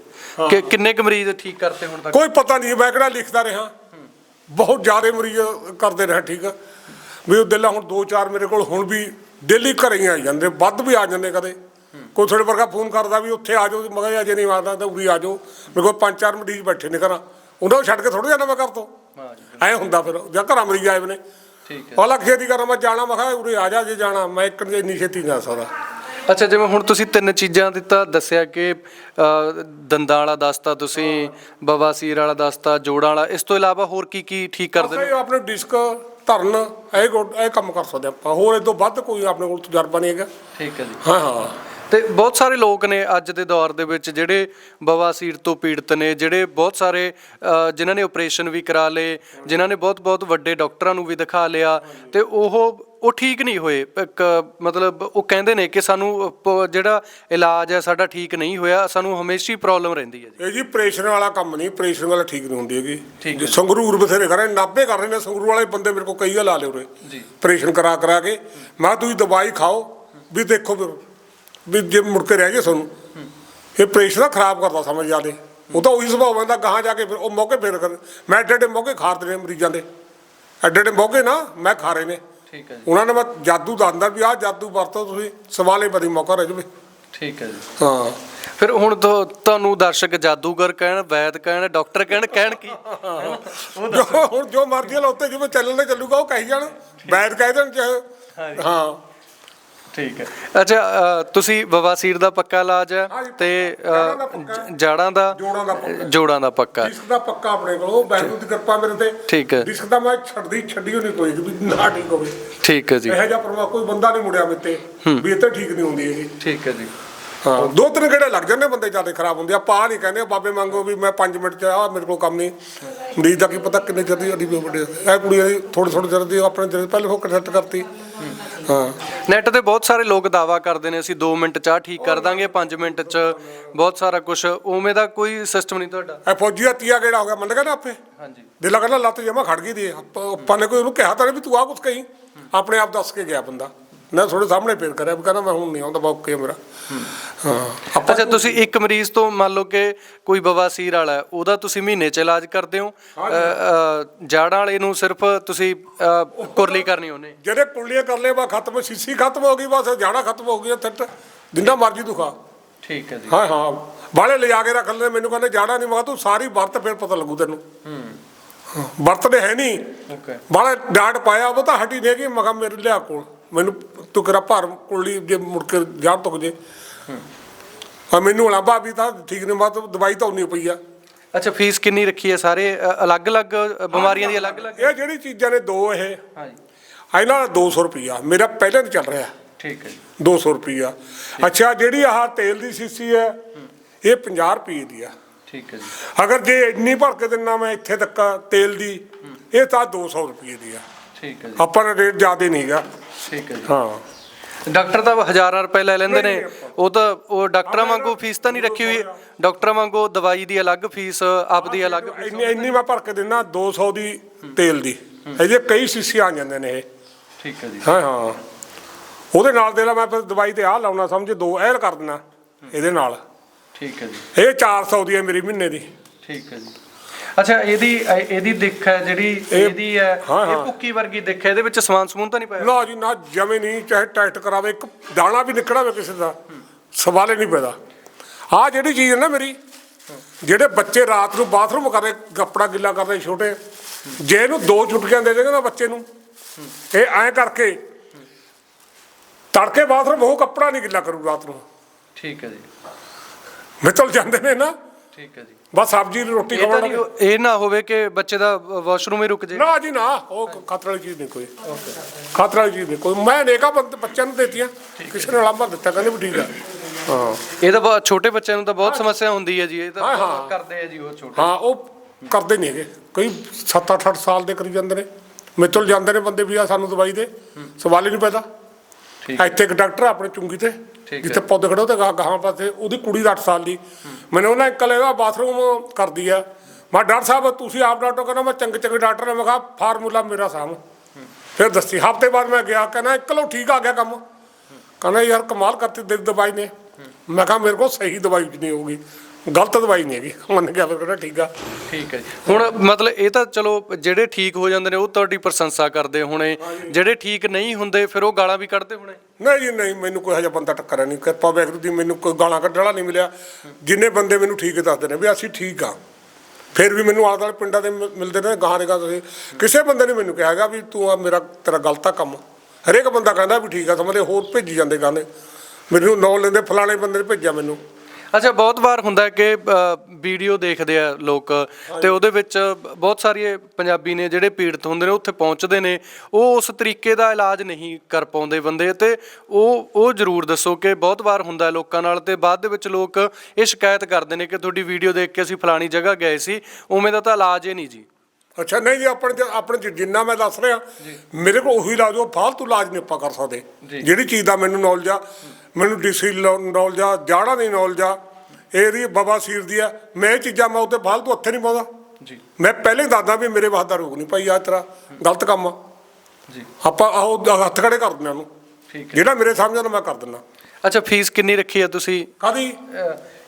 ਕਿ ਕਿੰਨੇ ਕੁ ਮਰੀਜ਼ ਠੀਕ ਕਰਤੇ ਹੁਣ ਤੱਕ? ਕੋਈ ਪਤਾ ਨਹੀਂ ਮੈਂ ਕਿਹੜਾ ਲਿਖਦਾ ਰਿਹਾ। ਬਹੁਤ ਜ਼ਿਆਦਾ ਮਰੀਜ਼ ਕਰਦੇ ਰਹੇ ਠੀਕ ਆ। ਵੀ ਉਹ ਦਿਲਾਂ ਹੁਣ ਦੋ ਚਾਰ ਮੇਰੇ ਕੋਲ ਹੁਣ ਵੀ ਡੇਲੀ ਘਰੇ ਹੀ ਆ ਜਾਂਦੇ ਵੱਧ ਵੀ ਆ ਜਾਂਦੇ ਕਦੇ। ਕੋਈ ਥੋੜੇ ਵਰਗਾ ਫੋਨ ਕਰਦਾ ਵੀ ਉੱਥੇ ਆ ਜਾਓ ਮੈਂ ਕਿਹਾ ਅਜੇ ਨਹੀਂ ਆਉਂਦਾ ਤਾਂ ਉਰੀ ਆ ਜਾਓ। ਮੇਰੇ ਕੋਲ ਪੰਜ ਚਾਰ ਮਰੀਜ਼ ਬੈਠੇ ਨੇ ਘਰਾਂ। ਉਹਨਾਂ ਨੂੰ ਛੱਡ ਕੇ ਥੋੜਾ ਜਾਣਾ ਮੈਂ ਘਰ ਤੋਂ। ਐ ਹੁੰਦਾ ਫਿਰ ਜਾਂ ਘਰਾਂ ਮਰੀਜ਼ ਆਏ ਨੇ। ਠੀਕ ਹੈ। ਉਹ ਲੱਗ ਛੇਤੀ ਕਰਾਂ ਮੈਂ ਜਾਣਾ ਮੈਂ ਕਿਹਾ ਉਰੇ ਆ ਜਾ ਜੇ ਜਾਣਾ ਮੈਂ ਇੱਕ ਦਿਨ ਇੰਨੀ ਛੇਤੀ ਨਹੀਂ ਸਕਦਾ। ਅੱਛਾ ਜਿਵੇਂ ਹੁਣ ਤੁਸੀਂ ਤਿੰਨ ਚੀਜ਼ਾਂ ਦਿੱਤਾ ਦੱਸਿਆ ਕਿ ਅ, ਦੰਦਾਂ ਵਾਲਾ ਦੱਸਤਾ ਤੁਸੀਂ ਬਵਾਸੀਰ ਵਾਲਾ ਦੱਸਤਾ ਜੋੜਾਂ ਵਾਲਾ ਇਸ ਤੋਂ ਇਲਾਵਾ ਹੋਰ ਕੀ ਕੀ ਠੀਕ ਕਰਦੇ ਨੇ? ਅਸੀਂ ਆਪਣੇ ਡਿਸਕ ਧਰਨ ਇਹ ਗੋ- ਇਹ ਕੰਮ ਕਰ ਸਕਦੇ ਆਪਾਂ। ਹੋਰ ਇਹ ਤੋਂ ਵੱਧ ਕੋਈ ਆਪਣੇ ਕੋਲ ਤਜਰਬਾ ਨਹੀਂ ਹੈਗਾ। ਠੀਕ ਹੈ ਜੀ। ਹਾਂ ਹਾਂ। ਤੇ ਬਹੁਤ ਸਾਰੇ ਲੋਕ ਨੇ ਅੱਜ ਦੇ ਦੌਰ ਦੇ ਵਿੱਚ ਜਿਹੜੇ ਬਵਾਸੀਰ ਤੋਂ ਪੀੜਤ ਨੇ ਜਿਹੜੇ ਬਹੁਤ ਸਾਰੇ ਜਿਨ੍ਹਾਂ ਨੇ ਆਪਰੇਸ਼ਨ ਵੀ ਕਰਾ ਲਏ ਜਿਨ੍ਹਾਂ ਨੇ ਬਹੁਤ ਬਹੁਤ ਵੱਡੇ ਡਾਕਟਰਾਂ ਨੂੰ ਵੀ ਦਿਖਾ ਲਿਆ ਤੇ ਉਹ ਉਹ ਠੀਕ ਨਹੀਂ ਹੋਏ। ਇੱਕ ਮਤਲਬ ਉਹ ਕਹਿੰਦੇ ਨੇ ਕਿ ਸਾਨੂੰ ਜਿਹੜਾ ਇਲਾਜ ਹੈ ਸਾਡਾ ਠੀਕ ਨਹੀਂ ਹੋਇਆ ਸਾਨੂੰ ਹਮੇਸ਼ਾ ਹੀ ਪ੍ਰੋਬਲਮ ਰਹਿੰਦੀ ਹੈ ਜੀ। ਇਹ ਜੀ ਪ੍ਰੈਸ਼ਰ ਵਾਲਾ ਕੰਮ ਨਹੀਂ ਪ੍ਰੈਸ਼ਰ ਵਾਲਾ ਠੀਕ ਨਹੀਂ ਹੁੰਦੀ ਹੈਗੀ। ਜੇ ਸੰਗਰੂਰ ਬਥੇਰੇ ਕਰੇ ਨਾਭੇ ਕਰ ਰਹੇ ਨੇ ਸੰਗਰੂਰ ਵਾਲੇ ਬੰਦੇ ਮੇਰੇ ਕੋਲ ਕਈ ਲਾ ਲਏ ਉਰੇ। ਜੀ। ਪ੍ਰੈਸ਼ਰ ਕਰਾ ਕਰਾ ਕੇ ਮੈਂ ਤੁਸੀਂ ਦਵਾਈ ਖਾਓ ਵੀ ਦੇਖੋ ਫਿਰ। ਵੀ ਜੇ ਮੁੜ ਕੇ ਰਹਿ ਗਏ ਤੁਹਾਨੂੰ ਇਹ ਪ੍ਰੈਸ਼ਰ ਦਾ ਖਰਾਬ ਕਰਦਾ ਸਮਝ ਜਾਦੇ ਉਹ ਤਾਂ ਉਹੀ ਸੁਭਾਅ ਹੁੰਦਾ ਗਾਹਾਂ ਜਾ ਕੇ ਫਿਰ ਉਹ ਮੌਕੇ ਫੇਰ ਕਰ ਮੈਂ ਐਡੇ ਐਡੇ ਮੌਕੇ ਖਾਰਦੇ ਨੇ ਮਰੀਜ਼ਾਂ ਦੇ। ਐਡੇ ਐਡੇ ਮੌਕੇ ਨਾ ਮੈਂ ਖਾ ਰਹੇ ਨੇ। ਠੀਕ ਹੈ ਜੀ। ਉਹਨਾਂ ਨੇ ਮੈਂ ਜਾਦੂ ਦੱਸਦਾ ਵੀ ਆਹ ਜਾਦੂ ਵਰਤੋ ਤੁਸੀਂ ਸਵਾਲੇ ਬੜੀ ਮੌਕਾ ਰਹਿ ਜਾਵੇ। ਠੀਕ ਹੈ ਜੀ। ਹਾਂ। ਫਿਰ ਹੁਣ ਤੋਂ ਤੁਹਾਨੂੰ ਦਰਸ਼ਕ ਜਾਦੂਗਰ ਕਹਿਣ ਵੈਦ ਕਹਿਣ ਡਾਕਟਰ ਕਹਿਣ ਕਹਿਣ ਕੀ? ਉਹ ਜੋ ਹੁਣ ਜੋ ਮਰਜ਼ੀ ਲਾ ਉੱਤੇ ਜਿਵੇਂ ਚੱਲਣਾ ਚੱਲੂਗਾ ਉਹ ਕਹੀ ਜਾਣ। ਬੈਠ ਕਹਿ ਦੇਣ ਚਾਹੇ। ਹਾਂ। ਠੀਕ ਹੈ। ਅੱਛਾ ਅ, ਤੁਸੀਂ ਬਵਾਸੀਰ ਦਾ ਪੱਕਾ ਇਲਾਜ ਹੈ ਹਾਂਜੀ, ਤੇ ਜੜ੍ਹਾਂ ਦਾ ਪੱਕਾ ਹੈ। ਜੋੜਾਂ ਦਾ ਪੱਕਾ। ਜੋੜਾਂ ਦਾ ਪੱਕਾ ਹੈ। ਡਿਸਕ ਦਾ ਪੱਕਾ ਆਪਣੇ ਕੋਲ ਉਹ ਬੈਠੂ ਦੀ ਕਿਰਪਾ ਮੇਰੇ ਤੇ। ਠੀਕ ਹੈ। ਡਿਸਕ ਦਾ ਮੈਂ ਛੱਡਦੀ ਛੱਡੀ ਹੋਣੀ ਕੋਈ ਵੀ ਨਾ ਠੀਕ ਹੋਵੇ। ਠੀਕ ਹੈ ਜੀ। ਇਹੋ ਜਿਹਾ ਪਰਮਾ ਕੋਈ ਬੰਦਾ ਨਹੀਂ ਮੁੜਿਆ ਮੇਰੇ ਤੇ ਵੀ ਇਹ ਤਾਂ ਠੀਕ ਨਹੀਂ ਹੁੰਦੀ ਹੈਗੀ। ਠੀਕ ਹੈ ਜੀ। ਹਾਂ ਦੋ ਤਿੰਨ ਗੇੜੇ ਲੱਗ ਜਾਂਦੇ ਬੰਦੇ ਜ਼ਿਆਦਾ ਖਰਾਬ ਹੁੰਦੇ ਆ। ਪਾ ਨਹੀਂ ਕਹਿੰਦੇ ਬਾਬੇ ਮੰਗੋ ਵੀ ਮੈਂ 5 ਮਿੰਟ ਚ ਆ ਮੇਰੇ ਕੋਲ ਕੰਮ ਨਹੀਂ। ਮਰੀਜ਼ ਦਾ ਕੀ ਪਤਾ ਕਿੰਨੇ ਚਿਰ ਦੀ ਅੜੀ ਵੱਡੇ ਇਹ ਕੁੜੀ ਥੋੜੇ ਥੋੜੇ ਚਿਰ ਦੀ ਆਪਣੇ ਜਿਹੜੇ ਪਹਿਲੇ ਫੋਕਟ ਸੈੱਟ ਕਰਤੀ। ਹਾਂ। ਨੈਟ ਤੇ ਬਹੁਤ ਸਾਰੇ ਲੋਕ ਦਾਵਾ ਕਰਦੇ ਨੇ ਅਸੀਂ 2 ਮਿੰਟ ਚਾਹ ਠੀਕ ਕਰ ਦਾਂਗੇ 5 ਮਿੰਟ ਚ ਬਹੁਤ ਸਾਰਾ ਕੁਝ ਉਵੇਂ ਦਾ ਕੋਈ ਸਿਸਟਮ ਨਹੀਂ ਤੁਹਾਡਾ? ਇਹ ਫੌਜੀ ਦਾ ਤੀਆ ਗੇੜਾ ਹੋ ਗਿਆ ਮੰਨ ਗਿਆ ਨਾ ਆਪੇ? ਹਾਂਜੀ। ਦਿਲ ਕਹਿੰਦਾ ਲੱਤ ਜਮਾ ਖੜ ਗਈ ਦੀ। ਆਪਾਂ ਆਪਾਂ ਨੇ ਕੋਈ ਉਹਨੂੰ ਕਿਹਾ ਤਾਂ ਨਹੀਂ ਵੀ ਤੂੰ ਆ ਕੁਛ ਕਹੀਂ। ਆਪਣੇ ਆਪ ਦੱਸ ਕੇ ਗਿਆ ਬੰਦਾ। ਨਾ ਤੁਹਾਡੇ ਸਾਹਮਣੇ ਫੇਰ ਕਰਿਆ ਵੀ ਕਹਿੰਦਾ ਮੈਂ ਹੁਣ ਨਹੀਂ ਆਉਂਦਾ ਬੌਕੇ ਮੇਰਾ। ਹਾਂ ਆਪਾਂ ਅੱਛਾ ਤੁਸੀਂ ਇੱਕ ਮਰੀਜ਼ ਤੋਂ ਮੰਨ ਲਓ ਕਿ ਕੋਈ ਬਵਾਸੀਰ ਵਾਲਾ ਹੈ, ਉਹਦਾ ਤੁਸੀਂ ਮਹੀਨੇ ਚ ਇਲਾਜ ਕਰਦੇ ਹੋ। ਅ, ਅ, ਜਾੜਾਂ ਵਾਲੇ ਨੂੰ ਸਿਰਫ ਤੁਸੀਂ ਅ, ਕੁਰਲੀ ਕਰਨੀ ਉਹਨੇ। ਜਿਹੜੇ ਕੁੱਲੀਆਂ ਕਰ ਲਏ ਬਾ ਖਤਮ ਸੀਸੀ ਖਤਮ ਹੋ ਗਈ ਬਸ ਜਾਣਾ ਖਤਮ ਹੋ ਗਿਆ ਥੱਟ ਜਿੰਨਾ ਮਰਜ਼ੀ ਦੁਖਾ ਠੀਕ ਹੈ ਜੀ। ਹਾਂ ਹਾਂ। ਬਾਲੇ ਲਿਜਾ ਕੇ ਰੱਖ ਲੈ ਮੈਨੂੰ ਕਹਿੰਦੇ ਜਾਣਾ ਨਹੀਂ ਮੈਂ ਕਿਹਾ ਤੂੰ ਸਾਰੀ ਵਰਤ ਫੇਰ ਪਤਾ ਲੱਗੂ ਤੈਨੂੰ। ਹੂੰ। ਵਰਤਦੇ ਹੈ ਨਹੀਂ। ਓਕੇ ਬਾਲੇ ਡਾਂਟ ਪਾਇਆ ਉਹ ਤਾਂ ਹਟੀ ਨਹੀਂ ਗਈ ਮੈਂ ਕਿਹਾ ਮੇਰੇ ਲਿਆ ਕੋਲ। ਮੈਨੂੰ ਤੂੰ ਕਿਹੜਾ ਭਾਰ ਕੁੱਲੀ ਜੇ ਮੁੜ ਕੇ ਜਾਣ ਤੁਕ ਜੇ। ਹਾਂ ਮੈਨੂੰ ਅਲਾਬਾ ਵੀ ਤਾਂ ਠੀਕ ਨਹੀਂ ਬਾਤ ਦਵਾਈ ਤਾਂ ਉਨੀ ਪਈ ਆ। ਅੱਛਾ ਫੀਸ ਕਿੰਨੀ ਰੱਖੀ ਹੈ ਸਾਰੇ? ਅ, ਅਲੱਗ-ਅਲੱਗ ਅ, ਬਿਮਾਰੀਆਂ ਦੀ ਅਲੱਗ-ਅਲੱਗ? ਇਹ ਜਿਹੜੀ ਚੀਜ਼ਾਂ ਨੇ ਦੋ ਇਹ। ਹਾਂਜੀ। ਇਹਨਾਂ ਦਾ 200 ਰੁਪਿਆ ਮੇਰਾ ਪਹਿਲੇ ਤੋਂ ਚੱਲ ਰਿਹਾ। ਠੀਕ ਹੈ ਜੀ। 200 ਰੁਪਿਆ ਅੱਛਾ ਜਿਹੜੀ ਆਹ ਤੇਲ ਦੀ ਸੀਸੀ ਹੈ ਇਹ 50 ਰੁਪਏ ਦੀ ਆ। ਠੀਕ ਹੈ ਜੀ। ਅਗਰ ਜੇ ਇੰਨੀ ਭਰ ਕੇ ਦਿੰਨਾ ਮੈਂ ਇੱਥੇ ਤੱਕ ਤੇਲ ਦੀ ਇਹ ਤਾਂ 200 ਰੁਪਏ ਦੀ ਆ। ਠੀਕ ਹੈ ਜੀ। ਆਪਾਂ ਰੇਟ ਜ਼ਿਆਦਾ ਨਹੀਂ ਹੈਗਾ ਠੀਕ ਹੈ ਜੀ। ਹਾਂ। ਡਾਕਟਰ ਤਾਂ ਹਜ਼ਾਰਾਂ ਰੁਪਏ ਲੈ ਲੈਂਦੇ ਨੇ। ਉਹ ਤਾਂ ਉਹ ਡਾਕਟਰਾਂ ਵਾਂਗੂ ਫੀਸ ਤਾਂ ਨਹੀਂ ਰੱਖੀ ਹੋਈ। ਡਾਕਟਰਾਂ ਵਾਂਗੂ ਦਵਾਈ ਦੀ ਅਲੱਗ ਫੀਸ ਆਪਦੀ ਅਲੱਗ ਫੀਸ। ਇੰਨੀ ਇੰਨੀ ਮੈਂ ਭਰ ਕੇ ਦਿੰਨਾ 200 ਦੀ ਤੇਲ ਦੀ। ਇਹਦੇ ਕਈ ਸੀਸੀ ਆ ਜਾਂਦੇ ਨੇ ਇਹ। ਠੀਕ ਹੈ ਜੀ। ਹਾਂ ਹਾਂ। ਉਹਦੇ ਨਾਲ ਦੇ ਲਾ ਮੈਂ ਫਿਰ ਦਵਾਈ ਤੇ ਆਹ ਲਾਉਣਾ ਸਮਝ ਦੋ ਐਲ ਕਰ ਦੇਣਾ ਇਹਦੇ ਨਾਲ। ਠੀਕ ਹੈ ਜੀ। ਇਹ 400 ਦੀ ਹੈ ਮੇਰੀ ਮਹੀਨੇ ਦੀ। ਠੀਕ ਹੈ ਜੀ। ਅੱਛਾ ਇਹਦੀ ਇਹ- ਇਹਦੀ ਦਿੱਖ ਹੈ ਜਿਹੜੀ ਇਹਦੀ ਹੈ ਇਹ। ਭੁੱਕੀ ਵਰਗੀ ਦਿੱਖ ਹੈ ਇਹਦੇ ਵਿੱਚ ਸਮਾਨ ਸਮੂਨ ਤਾਂ ਨਹੀਂ ਪਾਇਆ? ਨਾ ਜੀ ਨਾ ਜਮੇ ਨਹੀਂ ਚਾਹੇ ਟੈਸਟ ਕਰਾਵੇ ਇੱਕ ਦਾਣਾ ਵੀ ਨਿਕੜਾਵੇ ਕਿਸੇ ਦਾ ਸਵਾਲੇ ਨਹੀਂ ਪੈਦਾ। ਆਹ ਜਿਹੜੀ ਚੀਜ਼ ਹੈ ਨਾ ਮੇਰੀ ਜਿਹੜੇ ਬੱਚੇ ਰਾਤ ਨੂੰ ਬਾਥਰੂਮ ਕਰਦੇ ਕੱਪੜਾ ਗਿੱਲਾ ਕਰਦੇ ਛੋਟੇ ਜੇ ਇਹਨੂੰ ਦੋ ਚੁਟਕੀਆਂ ਦੇ ਦੇਗਾ ਨਾ ਬੱਚੇ ਨੂੰ ਇਹ ਐਂ ਕਰਕੇ ਤੜਕੇ ਬਾਥਰੂਮ ਉਹ ਕੱਪੜਾ ਨਹੀਂ ਗਿੱਲਾ ਕਰੂ ਰਾਤ ਨੂੰ। ਠੀਕ ਹੈ ਜੀ। ਮਿੱਤਲ ਜਾਂਦੇ ਨੇ ਨਾ। ਠੀਕ ਹੈ ਜੀ। ਬਸ ਸਬਜ਼ੀ ਰੋਟੀ ਇਹ ਤਾਂ ਖਾਣ ਨਹੀਂ ਲੱਗੇ ਇਹ ਨਾ ਹੋਵੇ ਕਿ ਬੱਚੇ ਦਾ ਵਾਸ਼ਰੂਮ ਹੀ ਰੁਕ ਜੇ। ਨਾ ਜੀ ਨਾ ਉਹ ਖਤਰੇ ਵਾਲੀ ਚੀਜ਼ ਨਹੀਂ ਕੋਈ। ਖਤਰੇ ਵਾਲੀ ਚੀਜ਼ ਨਹੀਂ ਕੋਈ। ਮੈਂ ਨੇਕਾ ਬੱਚਿਆਂ ਨੂੰ ਦੇਤੀਆਂ। ਕਿਸੇ ਨੇ ਲਾਂਭਾ ਦਿੱਤਾ ਕਹਿੰਦੇ ਵੀ ਠੀਕ ਆ। ਹਾਂ। ਇਹ ਤਾਂ ਬਹੁਤ ਛੋਟੇ ਬੱਚਿਆਂ ਨੂੰ ਤਾਂ ਬਹੁਤ ਸਮੱਸਿਆ ਹੁੰਦੀ ਹੈ ਜੀ। ਇਹ ਤਾਂ ਹਾਂ। ਕਰਦੇ ਆ ਜੀ ਉਹ ਛੋਟੇ। ਹਾਂ ਉਹ ਕਰਦੇ ਨਹੀਂ ਹੈਗੇ। ਕਈ 7-8 ਸਾਲ ਦੇ ਕਰੀ ਜਾਂਦੇ ਨੇ। ਮੇਰੇ ਤੋਂ ਜਾਂਦੇ ਨੇ ਬੰਦੇ ਵੀ ਆ ਸਾਨੂੰ ਦਵਾਈ ਦੇ। ਸਵਾਲ ਹੀ ਨਹੀਂ ਪੈਦਾ। ਠੀਕ ਇੱਥੇ ਇੱਕ ਡਾਕਟਰ ਆ ਆਪਣੇ ਚੁੰਗੀ ਤੇ। ਜਿੱਥੇ ਪੌਦੇ ਖੜੇ ਗਾਂ ਗਾਹਾਂ ਪਾਸੇ ਉਹਦੀ ਕੁੜੀ ਦਾ 8 ਸਾਲ ਦੀ। ਮੈਨੂੰ ਉਹਨਾਂ ਇਕੱਲੇ ਦਾ ਬਾਥਰੂਮ ਕਰਦੀ ਆ। ਮੈਂ ਡਾਕਟਰ ਸਾਹਿਬ ਤੁਸੀਂ ਆਪ ਡਾਕਟਰ ਕਹਿੰਦਾ ਮੈਂ ਚੰਗੇ ਚੰਗੇ ਡਾਕਟਰ ਨੇ ਮੈਂ ਕਿਹਾ ਫਾਰਮੂਲਾ ਮੇਰਾ ਸਾਮ ਫਿਰ ਦੱਸੀ ਹਫ਼ਤੇ ਬਾਅਦ ਮੈਂ ਗਿਆ ਕਹਿੰਦਾ ਇਕੱਲੋ ਠੀਕ ਆ ਗਿਆ ਕੰਮ। ਕਹਿੰਦਾ ਯਾਰ ਕਮਾਲ ਕਰਤੀ ਦਵਾਈ ਨੇ। ਮੈਂ ਕਿਹਾ ਮੇਰੇ ਕੋਲ ਸਹੀ ਦਵਾਈ ਨਹੀਂ ਹੋਊਗੀ। ਗਲਤ ਦਵਾਈ ਨਹੀਂ ਹੈਗੀ। ਮੰਨ ਗਿਆ ਫਿਰ ਕਹਿੰਦਾ ਠੀਕ ਆ? ਠੀਕ ਹੈ ਜੀ। ਹੁਣ ਮਤਲਬ ਇਹ ਤਾਂ ਚਲੋ ਜਿਹੜੇ ਠੀਕ ਹੋ ਜਾਂਦੇ ਨੇ ਉਹ ਤੁਹਾਡੀ ਪ੍ਰਸ਼ੰਸਾ ਕਰਦੇ ਹੋਣੇ। ਜਿਹੜੇ ਠੀਕ ਨਹੀਂ ਹੁੰਦੇ ਫਿਰ ਉਹ ਗਾਲਾਂ ਵੀ ਕੱਢਦੇ ਹੋਣੇ। ਨਹੀਂ ਜੀ ਨਹੀਂ ਮੈਨੂੰ ਕੋਈ ਹਜਾ ਬੰਦਾ ਟੱਕਰਿਆ ਨਹੀਂ। ਕਿਰਪਾ ਵੈਗਰੂ ਦੀ ਮੈਨੂੰ ਕੋਈ ਗਾਲਾਂ ਕੱਢਣ ਵਾਲਾ ਨਹੀਂ ਮਿਲਿਆ। ਜਿੰਨੇ ਬੰਦੇ ਮੈਨੂੰ ਠੀਕ ਦੱਸਦੇ ਨੇ ਵੀ ਅਸੀਂ ਠੀਕ ਆ। ਫਿਰ ਵੀ ਮੈਨੂੰ ਆਲੇ ਪਿੰਡਾਂ ਦੇ ਮਿ- ਮਿਲਦੇ ਨੇ ਗਾਹਾਂ ਦੇ ਗਾਹਾਂ ਤੁਸੀਂ। ਕਿਸੇ ਬੰਦੇ ਨੇ ਮੈਨੂੰ ਕਿਹਾ ਹੈਗਾ ਵੀ ਤੂੰ ਆ ਮੇਰਾ ਤੇਰਾ ਗਲਤ ਆ ਕੰਮ। ਹਰੇਕ ਬੰਦਾ ਕਹਿੰਦਾ ਵੀ ਠੀਕ ਆ ਸਮਝਦੇ ਹੋਰ ਭੇਜੀ ਜਾਂਦੇ ਗਾਣੇ ਮੈਨੂੰ ਨੌ ਲੈਂਦੇ ਫਲਾਣੇ ਬੰਦੇ ਨੇ ਭੇਜਿਆ ਮੈਨੂੰ। ਅੱਛਾ ਬਹੁਤ ਵਾਰ ਹੁੰਦਾ ਹੈ ਕਿ ਵੀਡੀਓ ਦੇਖਦੇ ਆ ਲੋਕ ਤੇ ਉਹਦੇ ਵਿੱਚ ਬਹੁਤ ਸਾਰੇ ਪੰਜਾਬੀ ਨੇ ਜਿਹੜੇ ਪੀੜਤ ਹੁੰਦੇ ਨੇ ਉੱਥੇ ਪਹੁੰਚਦੇ ਨੇ। ਉਹ ਉਸ ਤਰੀਕੇ ਦਾ ਇਲਾਜ ਨਹੀਂ ਕਰ ਪਾਉਂਦੇ ਬੰਦੇ ਤੇ ਉਹ ਉਹ ਜ਼ਰੂਰ ਦੱਸੋ ਕਿ ਬਹੁਤ ਵਾਰ ਹੁੰਦਾ ਹੈ ਲੋਕਾਂ ਨਾਲ ਤੇ ਬਾਅਦ ਦੇ ਵਿੱਚ ਲੋਕ ਇਹ ਸ਼ਿਕਾਇਤ ਕਰਦੇ ਨੇ ਕਿ ਤੁਹਾਡੀ ਵੀਡੀਓ ਦੇਖ ਕੇ ਅਸੀਂ ਫਲਾਣੀ ਜਗ੍ਹਾ ਗਏ ਸੀ ਉਵੇਂ ਦਾ ਤਾਂ ਇਲਾਜ ਹੀ ਨਹੀਂ ਜੀ। ਅੱਛਾ ਨਹੀਂ ਜੀ ਆਪਣੇ ਤੇ- ਆਪਣੇ ਚ ਜਿੰਨਾ ਮੈਂ ਦੱਸ ਰਿਹਾ ਮੇਰੇ ਕੋਲ ਉਹੀ ਇਲਾਜ ਉਹ ਫਾਲਤੂ ਇਲਾਜ ਨਹੀਂ ਆਪਾਂ ਕਰ ਸਕਦੇ। ਜਿਹੜੀ ਚੀਜ਼ ਦਾ ਮੈਨੂੰ ਨੌਲੇਜ ਆ ਮੈਨੂੰ ਡੀਸੀ ਨੌਲੇਜ ਆ ਜਾੜਾ ਦੀ ਨੌਲੇਜ ਆ। ਇਹਦੀ ਬਬਾ ਸੀਰ ਦੀ ਆ ਮੈਂ ਇਹ ਚੀਜ਼ਾਂ ਮੈਂ ਉੱਤੇ ਫਾਲਤੂ ਹੱਥੇ ਨਹੀਂ ਪਾਉਂਦਾ। ਜੀ। ਮੈਂ ਪਹਿਲੇ ਦੱਸਦਾ ਵੀ ਮੇਰੇ ਵਾਸਤੇ ਦਾ ਰੋਗ ਨਹੀਂ ਭਾਈ ਆ ਤੇਰਾ ਗਲਤ ਕੰਮ ਆ। ਜੀ। ਆਪਾਂ ਆਹੋ ਹੱਥ ਖੜੇ ਕਰ ਦਿੰਦੇ ਉਹਨੂੰ। ਠੀਕ ਹੈ। ਜਿਹੜਾ ਮੇਰੇ ਸਮਝ ਨਾਲ ਮੈਂ ਕਰ ਦਿੰਦਾ। ਅੱਛਾ ਫੀਸ ਕਿੰਨੀ ਰੱਖੀ ਹੈ ਤੁਸੀਂ? ਕਾਦੀ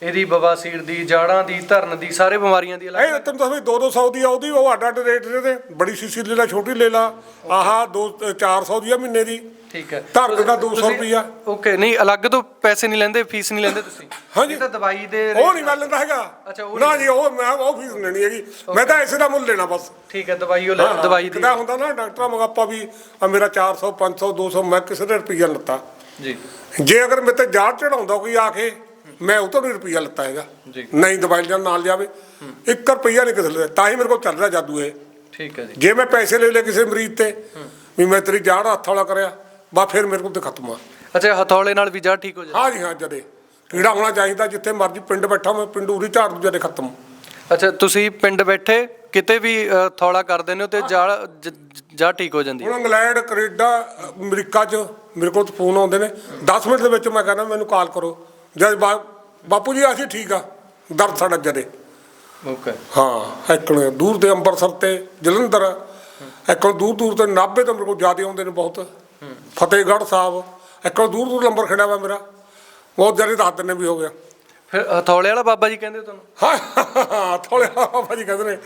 ਇਹਦੀ ਬਵਾਸੀਰ ਦੀ ਜਾੜਾਂ ਦੀ ਧਰਨ ਦੀ ਸਾਰੇ ਬਿਮਾਰੀਆਂ ਦੀ ਅਲੱਗ ਇਹ ਤੈਨੂੰ ਦੱਸ ਵੀ 2-200 ਦੀ ਆ ਉਹਦੀ ਉਹ ਅੱਡ ਅੱਡ ਰੇਟ ਤੇ ਬੜੀ ਸੀਸੀ ਲੈ ਲਾ ਛੋਟੀ ਲੈ ਲਾ। ਆਹਾ 2 400 ਦੀ ਆ ਮਹੀਨੇ ਦੀ। ਠੀਕ ਹੈ। ਧਰਨ ਦਾ 200 ਤੁਸੀਂ- ਰੁਪਈਆ। ਓਕੇ ਨਹੀਂ ਅਲੱਗ ਤੋਂ ਪੈਸੇ ਨਹੀਂ ਲੈਂਦੇ ਫੀਸ ਨਹੀਂ ਲੈਂਦੇ ਤੁਸੀਂ। ਹਾਂਜੀ। ਇਹ ਤਾਂ ਦਵਾਈ ਦੇ ਉਹ ਨਹੀਂ ਮੈਂ ਲੈਂਦਾ ਹੈਗਾ। ਅੱਛਾ, ਉਹ ਨਾ ਨਹੀਂ। ਜੀ ਉਹ ਮੈਂ ਉਹ ਫੀਸ ਲੈਣੀ ਹੈਗੀ। ਮੈਂ ਤਾਂ ਇਸੇ ਦਾ ਮੁੱਲ ਲੈਣਾ ਬਸ। ਠੀਕ ਹੈ ਦਵਾਈ ਉਹ ਲੈ ਦਵਾਈ ਦੀ। ਕਿਦਾ ਹੁੰਦਾ ਨਾ ਡਾਕਟਰਾਂ ਮਗਾਪਾ ਵੀ ਆ ਮੇਰਾ 400 500 200 ਮੈਂ ਕਿਸੇ ਦੇ ਰੁਪਈਆ ਲੱਤਾ। ਜੀ। ਜੇ ਅਗਰ ਮੇਰੇ ਤੇ ਜਾੜ ਚੜਾਉਂਦਾ ਕੋਈ ਆ ਕੇ ਮੈਂ ਉਹ ਤੋਂ ਨਹੀਂ ਰੁਪਈਆ ਲੱਤਾ ਹੈਗਾ। ਜੀ। ਨਹੀਂ ਦਵਾਈ ਜਾਂ ਨਾਲ ਜਾਵੇ। 1 ਰੁਪਈਆ ਨਹੀਂ ਕਿਸੇ ਦੇ ਤਾਂ ਹੀ ਮੇਰੇ ਕੋਲ ਚੱਲ ਰਿਹਾ ਜਾਦੂ ਇਹ। ਠੀਕ ਹੈ ਜੀ। ਜੇ ਮੈਂ ਪੈਸੇ ਲੈ ਲੈ ਕਿਸੇ ਮਰੀਜ਼ ਤੇ ਵੀ ਮੈਂ ਤੇਰੀ ਜਾੜ ਹੱਥ ਵਾਲਾ ਕਰਿਆ। ਬਾ ਫਿਰ ਮੇਰੇ ਕੋਲ ਤੇ ਖਤਮ ਆ। ਅੱਛਾ ਹਥੌਲੇ ਨਾਲ ਵੀ ਜਾੜ ਠੀਕ ਹੋ ਜਾਂਦੀ ਹਾਂ ਜੀ ਹਾਂ ਜਦੇ। ਕੀੜਾ ਹੋਣਾ ਚਾਹੀਦਾ ਜਿੱਥੇ ਮਰਜ਼ੀ ਪਿੰਡ ਬੈਠਾ ਮੈਂ ਪਿੰਡ ਉਰੀ ਝਾੜ ਦੂ ਜਦੇ ਖਤਮ। ਅੱਛਾ ਤੁਸੀਂ ਪਿੰਡ ਬੈਠੇ ਕਿਤੇ ਵੀ ਥੌਲਾ ਕਰ ਦਿੰਦੇ ਹੋ ਤੇ ਜਾੜ ਜ- ਜ- ਠੀਕ ਹੋ ਜਾਂਦੀ ਹੈ। ਹੁਣ ਇੰਗਲੈਂਡ ਕੈਨੇਡਾ ਅਮਰੀਕਾ 'ਚ ਮੇਰੇ ਕੋਲ ਫੋਨ ਆਉਂਦੇ ਨੇ। 10 ਮਿੰਟ ਦੇ ਵਿੱਚ ਮੈਂ ਕਹਿੰਦਾ ਮੈਨੂੰ ਕਾਲ ਕਰੋ। ਜਦ ਬਾਪੂ ਜੀ ਅਸੀਂ ਠੀਕ ਆ। ਦਰਦ ਸਾਡਾ ਜਦੇ। ਓਕੇ ਹਾਂ ਇੱਕਣ ਦੂਰ ਦੇ ਅੰਮ੍ਰਿਤਸਰ ਤੇ ਜਲੰਧਰ। ਇੱਕਣ ਦੂਰ ਦੂਰ ਤੇ ਨਾਭੇ ਤੋਂ ਮੇਰੇ ਕੋਲ ਜ਼ਿਆਦਾ ਆਉਂਦੇ ਨੇ ਬਹੁਤ। ਫਤਿਹਗੜ੍ਹ ਸਾਹਿਬ ਇੱਕਣ ਦੂਰ ਦੂਰ ਨੰਬਰ ਖੜਾ ਵਾ ਮੇਰਾ। ਬਹੁਤ ਜ਼ਿਆਦਾ ਦੱਸ ਦਿੰਦੇ ਵੀ ਹੋ ਗਿਆ। ਫਿਰ ਹਥੌਲੇ ਵਾਲਾ ਬਾਬਾ ਜੀ ਕਹਿੰਦੇ ਤੁਹਾਨੂੰ? ਹਾਂ ਥੋੜੇ ਬਾਬਾ ਜੀ ਕਹਿੰਦੇ ਨੇ।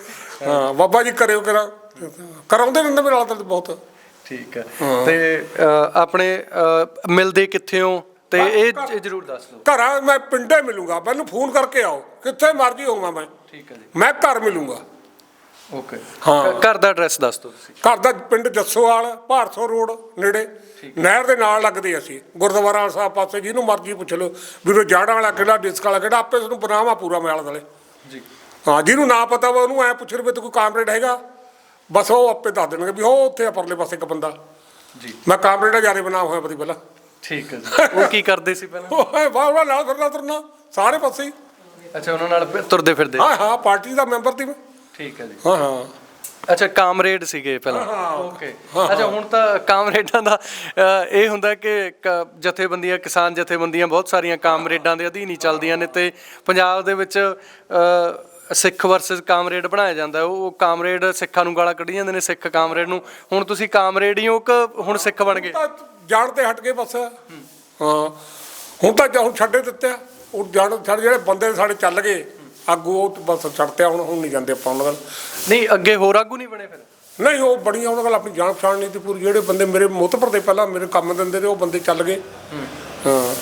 ਹਾਂ ਬਾਬਾ ਜੀ ਕਰਿਓ ਕਰਾ ਕਰਾਉਂਦੇ ਰਹਿੰਦੇ ਮੇਰੇ ਨਾਲ ਤਾਂ ਬਹੁਤ। ਠੀਕ ਹੈ। ਤੇ ਆਪਣੇ ਮਿਲਦੇ ਕਿੱਥੇ ਹੋ? ਤੇ ਇਹ ਜ਼ਰੂਰ ਦੱਸ ਦਿਓ। ਘਰਾਂ ਮੈਂ ਪਿੰਡੇ ਮਿਲੂੰਗਾ। ਮੈਨੂੰ ਫੋਨ ਕਰਕੇ ਆਓ। ਕਿੱਥੇ ਮਰਜ਼ੀ ਹੋਵਾਂ ਮੈਂ। ਠੀਕ ਹੈ ਜੀ। ਮੈਂ ਘਰ ਮਿਲੂੰਗਾ। ਓਕੇ ਹਾਂ। ਘਰ ਦਾ ਐਡਰੈਸ ਦੱਸ ਦਿਓ ਤੁਸੀਂ। ਘਰ ਦਾ ਪਿੰਡ ਜੱਸੋਵਾਲ ਭਾਰਸੋ ਰੋਡ ਨੇੜੇ। ਨਹਿਰ ਦੇ ਨਾਲ ਲੱਗਦੇ ਅਸੀਂ। ਗੁਰਦੁਆਰਾ ਸਾਹਿਬ ਪਾਸੇ ਜਿਹਨੂੰ ਮਰਜ਼ੀ ਪੁੱਛ ਲਓ ਵੀਰੋ ਜਾੜਾਂ ਵਾਲਾ ਕਿਹੜਾ ਡਿਸਕ ਵਾਲਾ ਕਿਹੜਾ ਆਪੇ ਤੁਹਾਨੂੰ ਬਨਾਵਾ ਪੂਰਾ ਮੈਲ ਦਲੇ ਜੀ। ਹਾਂ ਜਿਹਨੂੰ ਨਾ ਪਤਾ ਵਾ ਉਹਨੂੰ ਐ ਪੁੱਛ ਰਵੇ ਤੇ ਕੋਈ ਕਾਮਰੇਡ ਹੈਗਾ? ਬਸ ਉਹ ਆਪੇ ਦੱਸ ਦੇਣਗੇ ਵੀ ਉਹ ਉੱਥੇ ਆ ਪਰਲੇ ਪਾਸੇ ਇੱਕ ਬੰਦਾ। ਜੀ। ਮੈਂ ਕਾਮਰੇਡ ਜਾਰੇ ਬਣਾ ਹੋਇਆ ਬਦੀ ਪਹਿਲਾਂ। ਠੀਕ ਹੈ ਜੀ। ਉਹ ਕੀ ਕਰਦੇ ਸੀ ਪਹਿਲਾਂ? ਵਾਹ ਵਾਹ ਨਾਲ ਫਿਰਨਾ ਤੁਰਨਾ ਸਾਰੇ ਪਾਸੇ। ਅੱਛਾ ਉਹਨਾਂ ਨਾਲ ਤੁਰਦੇ ਫਿਰਦੇ। ਹਾਂ ਹਾਂ ਪਾਰਟੀ ਦਾ ਮੈਂਬਰ ਸੀ ਮੈਂ। ਠੀਕ ਹੈ ਜੀ। ਹਾਂ ਹਾਂ। ਅੱਛਾ ਕਾਮਰੇਡ ਸੀਗੇ ਪਹਿਲਾਂ। ਓਕੇ ਅੱਛਾ ਹੁਣ ਤਾਂ ਕਾਮਰੇਡਾਂ ਦਾ ਅ, ਇਹ ਹੁੰਦਾ ਕਿ ਕ- ਜਥੇਬੰਦੀਆਂ ਕਿਸਾਨ ਜਥੇਬੰਦੀਆਂ ਬਹੁਤ ਸਾਰੀਆਂ ਕਾਮਰੇਡਾਂ ਦੇ ਅਧੀਨ ਹੀ ਚੱਲਦੀਆਂ ਨੇ ਤੇ ਪੰਜਾਬ ਦੇ ਵਿੱਚ ਅ, ਸਿੱਖ ਵਰਸਸ ਕਾਮਰੇਡ ਬਣਾਇਆ ਜਾਂਦਾ ਹੈ। ਉਹ ਕਾਮਰੇਡ ਸਿੱਖਾਂ ਨੂੰ ਗਾਲਾਂ ਕੱਢੀ ਜਾਂਦੇ ਨੇ ਸਿੱਖ ਕਾਮਰੇਡ ਨੂੰ। ਹੁਣ ਤੁਸੀਂ ਕਾਮਰੇਡ ਹੀ ਹੋ ਕਿ ਹੁਣ ਸਿੱਖ ਬਣ ਗਏ? ਤਾਂ ਜਾਣ ਤੇ ਹਟ ਗਏ ਬਸ। ਹਾਂ। ਹੁਣ ਤਾਂ ਜ- ਹੁਣ ਛੱਡੇ ਦਿੱਤੇ ਆ। ਉਹ ਜਾਣ ਛੱਡ ਜਿਹੜੇ ਬੰਦੇ ਸਾਡੇ ਚੱਲ ਗਏ ਅੱਗੋਂ ਉਹ ਬਸ ਛੱਡਤੇ ਆ, ਹੁਣ ਹੁਣ ਨਹੀਂ ਜਾਂਦੇ ਆਪਾਂ ਉਹਨਾਂ ਨਾਲ ਨਹੀਂ ਅੱਗੇ ਹੋਰ ਆਗੂ ਨਹੀਂ ਬਣੇ ਫਿਰ? ਨਹੀਂ ਉਹ ਬੜੀਆਂ ਉਹਨਾਂ ਨਾਲ ਆਪਣੀ ਜਾਣ ਪਛਾਣ ਨਹੀਂ ਤੇ ਪੂਰੀ। ਜਿਹੜੇ ਬੰਦੇ ਮੇਰੇ ਮੁੱਤਪਰ ਦੇ ਪਹਿਲਾਂ ਮੇਰੇ ਕੰਮ ਦਿੰਦੇ ਤੇ ਉਹ ਬੰਦੇ ਚੱਲ ਗਏ। ਹਾਂ।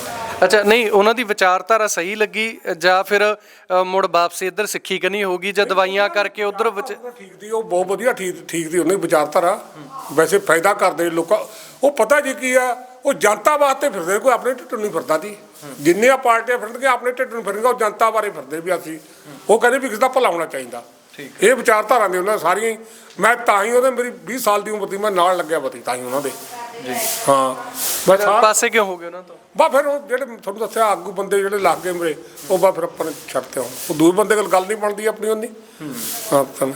ਅੱਛਾ ਨਹੀਂ ਉਹਨਾਂ ਦੀ ਵਿਚਾਰਧਾਰਾ ਸਹੀ ਲੱਗੀ ਜਾਂ ਫਿਰ ਅ, ਮੁੜ ਵਾਪਸੀ ਇੱਧਰ ਸਿੱਖੀ ਕਰਨੀ ਹੋਗੀ ਜਾਂ ਦਵਾਈਆਂ ਕਰਕੇ ਉਧਰ ਵਿੱਚ ਠੀਕ ਦੀ ਉਹ ਬਹੁਤ ਵਧੀਆ ਠੀਕ ਠੀਕ ਦੀ ਉਹਨੇ ਵਿਚਾਰਧਾਰਾ। ਵੈਸੇ ਫਾਇਦਾ ਕਰਦੇ ਲੋਕਾਂ ਉਹ ਪਤਾ ਜੀ ਕੀ ਆ ਉਹ ਜਨਤਾ ਵਾਸਤੇ ਫਿਰਦੇ ਕੋਈ ਆਪਣੇ ਢਿੱਡ ਨੂੰ ਨਹੀਂ ਫਿਰਦਾ ਦੀ ਜਿੰਨੀਆਂ ਪਾਰਟੀਆਂ ਫਿਰਨਗੇ ਆਪਣੇ ਢਿੱਡ ਨੂੰ ਫਿਰਨਗੇ ਉਹ ਜਨਤਾ ਬਾਰੇ ਫਿਰਦੇ ਵੀ ਅਸੀਂ। ਉਹ ਕਹਿੰਦੇ ਵੀ ਕਿਸੇ ਦਾ ਭਲਾ ਹੋਣਾ ਚਾਹੀਦਾ। ਇਹ ਵਿਚਾਰਧਾਰਾ ਨੇ ਉਹਨਾਂ ਸਾਰੀਆਂ ਮੈਂ ਤਾਂ ਹੀ ਉਹਦੇ ਮੇਰੀ 20 ਸਾਲ ਦੀ ਉਮਰ ਦੀ ਮੈਂ ਨਾਲ ਲੱਗਿਆ ਬਤੀ ਤਾਂ ਹੀ ਉਹਨਾਂ ਦੇ। ਜੀ। ਹਾਂ। ਬਸ ਹਾਂ ਪਾਸੇ ਕਿਉਂ ਹੋ ਗਏ ਉਹਨਾਂ ਤੋਂ? ਬਾ ਫਿਰ ਉਹ ਜਿਹੜੇ ਤੁਹਾਨੂੰ ਦੱਸਿਆ ਆਗੂ ਬੰਦੇ ਜਿਹੜੇ ਲੱਗ ਗਏ ਮੇਰੇ ਉਹ ਬਾ ਫਿਰ ਆਪਾਂ ਨੇ ਛੱਡਤੇ ਹੁਣ। ਉਹ ਦੂਰ ਬੰਦੇ ਕੋਲ ਗੱਲ ਨਹੀਂ ਬਣਦੀ ਆਪਣੀ ਉਹਦੀ ਹਾਂ ਤਾਂ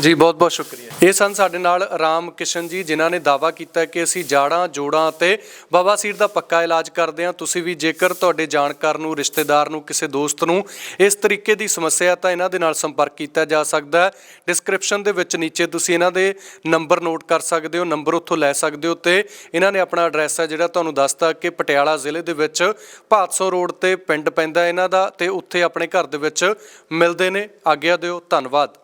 ਜੀ ਬਹੁਤ ਬਹੁਤ ਸ਼ੁਕਰੀਆ। ਇਹ ਸਨ ਸਾਡੇ ਨਾਲ ਰਾਮ ਕਿਸ਼ਨ ਜੀ ਜਿਨ੍ਹਾਂ ਨੇ ਦਾਵਾ ਕੀਤਾ ਕਿ ਅਸੀਂ ਜਾੜਾਂ ਜੋੜਾਂ ਅਤੇ ਬਵਾਸੀਰ ਦਾ ਪੱਕਾ ਇਲਾਜ ਕਰਦੇ ਹਾਂ। ਤੁਸੀਂ ਵੀ ਜੇਕਰ ਤੁਹਾਡੇ ਜਾਣਕਾਰ ਨੂੰ ਰਿਸ਼ਤੇਦਾਰ ਨੂੰ ਕਿਸੇ ਦੋਸਤ ਨੂੰ ਇਸ ਤਰੀਕੇ ਦੀ ਸਮੱਸਿਆ ਤਾਂ ਇਹਨਾਂ ਦੇ ਨਾਲ ਸੰਪਰਕ ਕੀਤਾ ਜਾ ਸਕਦਾ ਹੈ। ਡਿਸਕ੍ਰਿਪਸ਼ਨ ਦੇ ਵਿੱਚ ਨੀਚੇ ਤੁਸੀਂ ਇਹਨਾਂ ਦੇ ਨੰਬਰ ਨੋਟ ਕਰ ਸਕਦੇ ਹੋ, ਨੰਬਰ ਉੱਥੋਂ ਲੈ ਸਕਦੇ ਹੋ ਤੇ ਇਹਨਾਂ ਨੇ ਆਪਣਾ ਐਡਰੈਸ ਹੈ ਜਿਹੜਾ ਤੁਹਾਨੂੰ ਦੱਸਤਾ ਕਿ ਪਟਿਆਲਾ ਜ਼ਿਲ੍ਹੇ ਦੇ ਵਿੱਚ ਭਾਦਸੋਂ ਰੋਡ ਤੇ ਪਿੰਡ ਪੈਂਦਾ ਇਹਨਾਂ ਦਾ ਤੇ ਉੱਥੇ ਆਪਣੇ ਘਰ ਦੇ ਵਿੱਚ ਮਿਲਦੇ ਨੇ। ਆਗਿਆ ਦਿਓ, ਧੰਨਵਾਦ।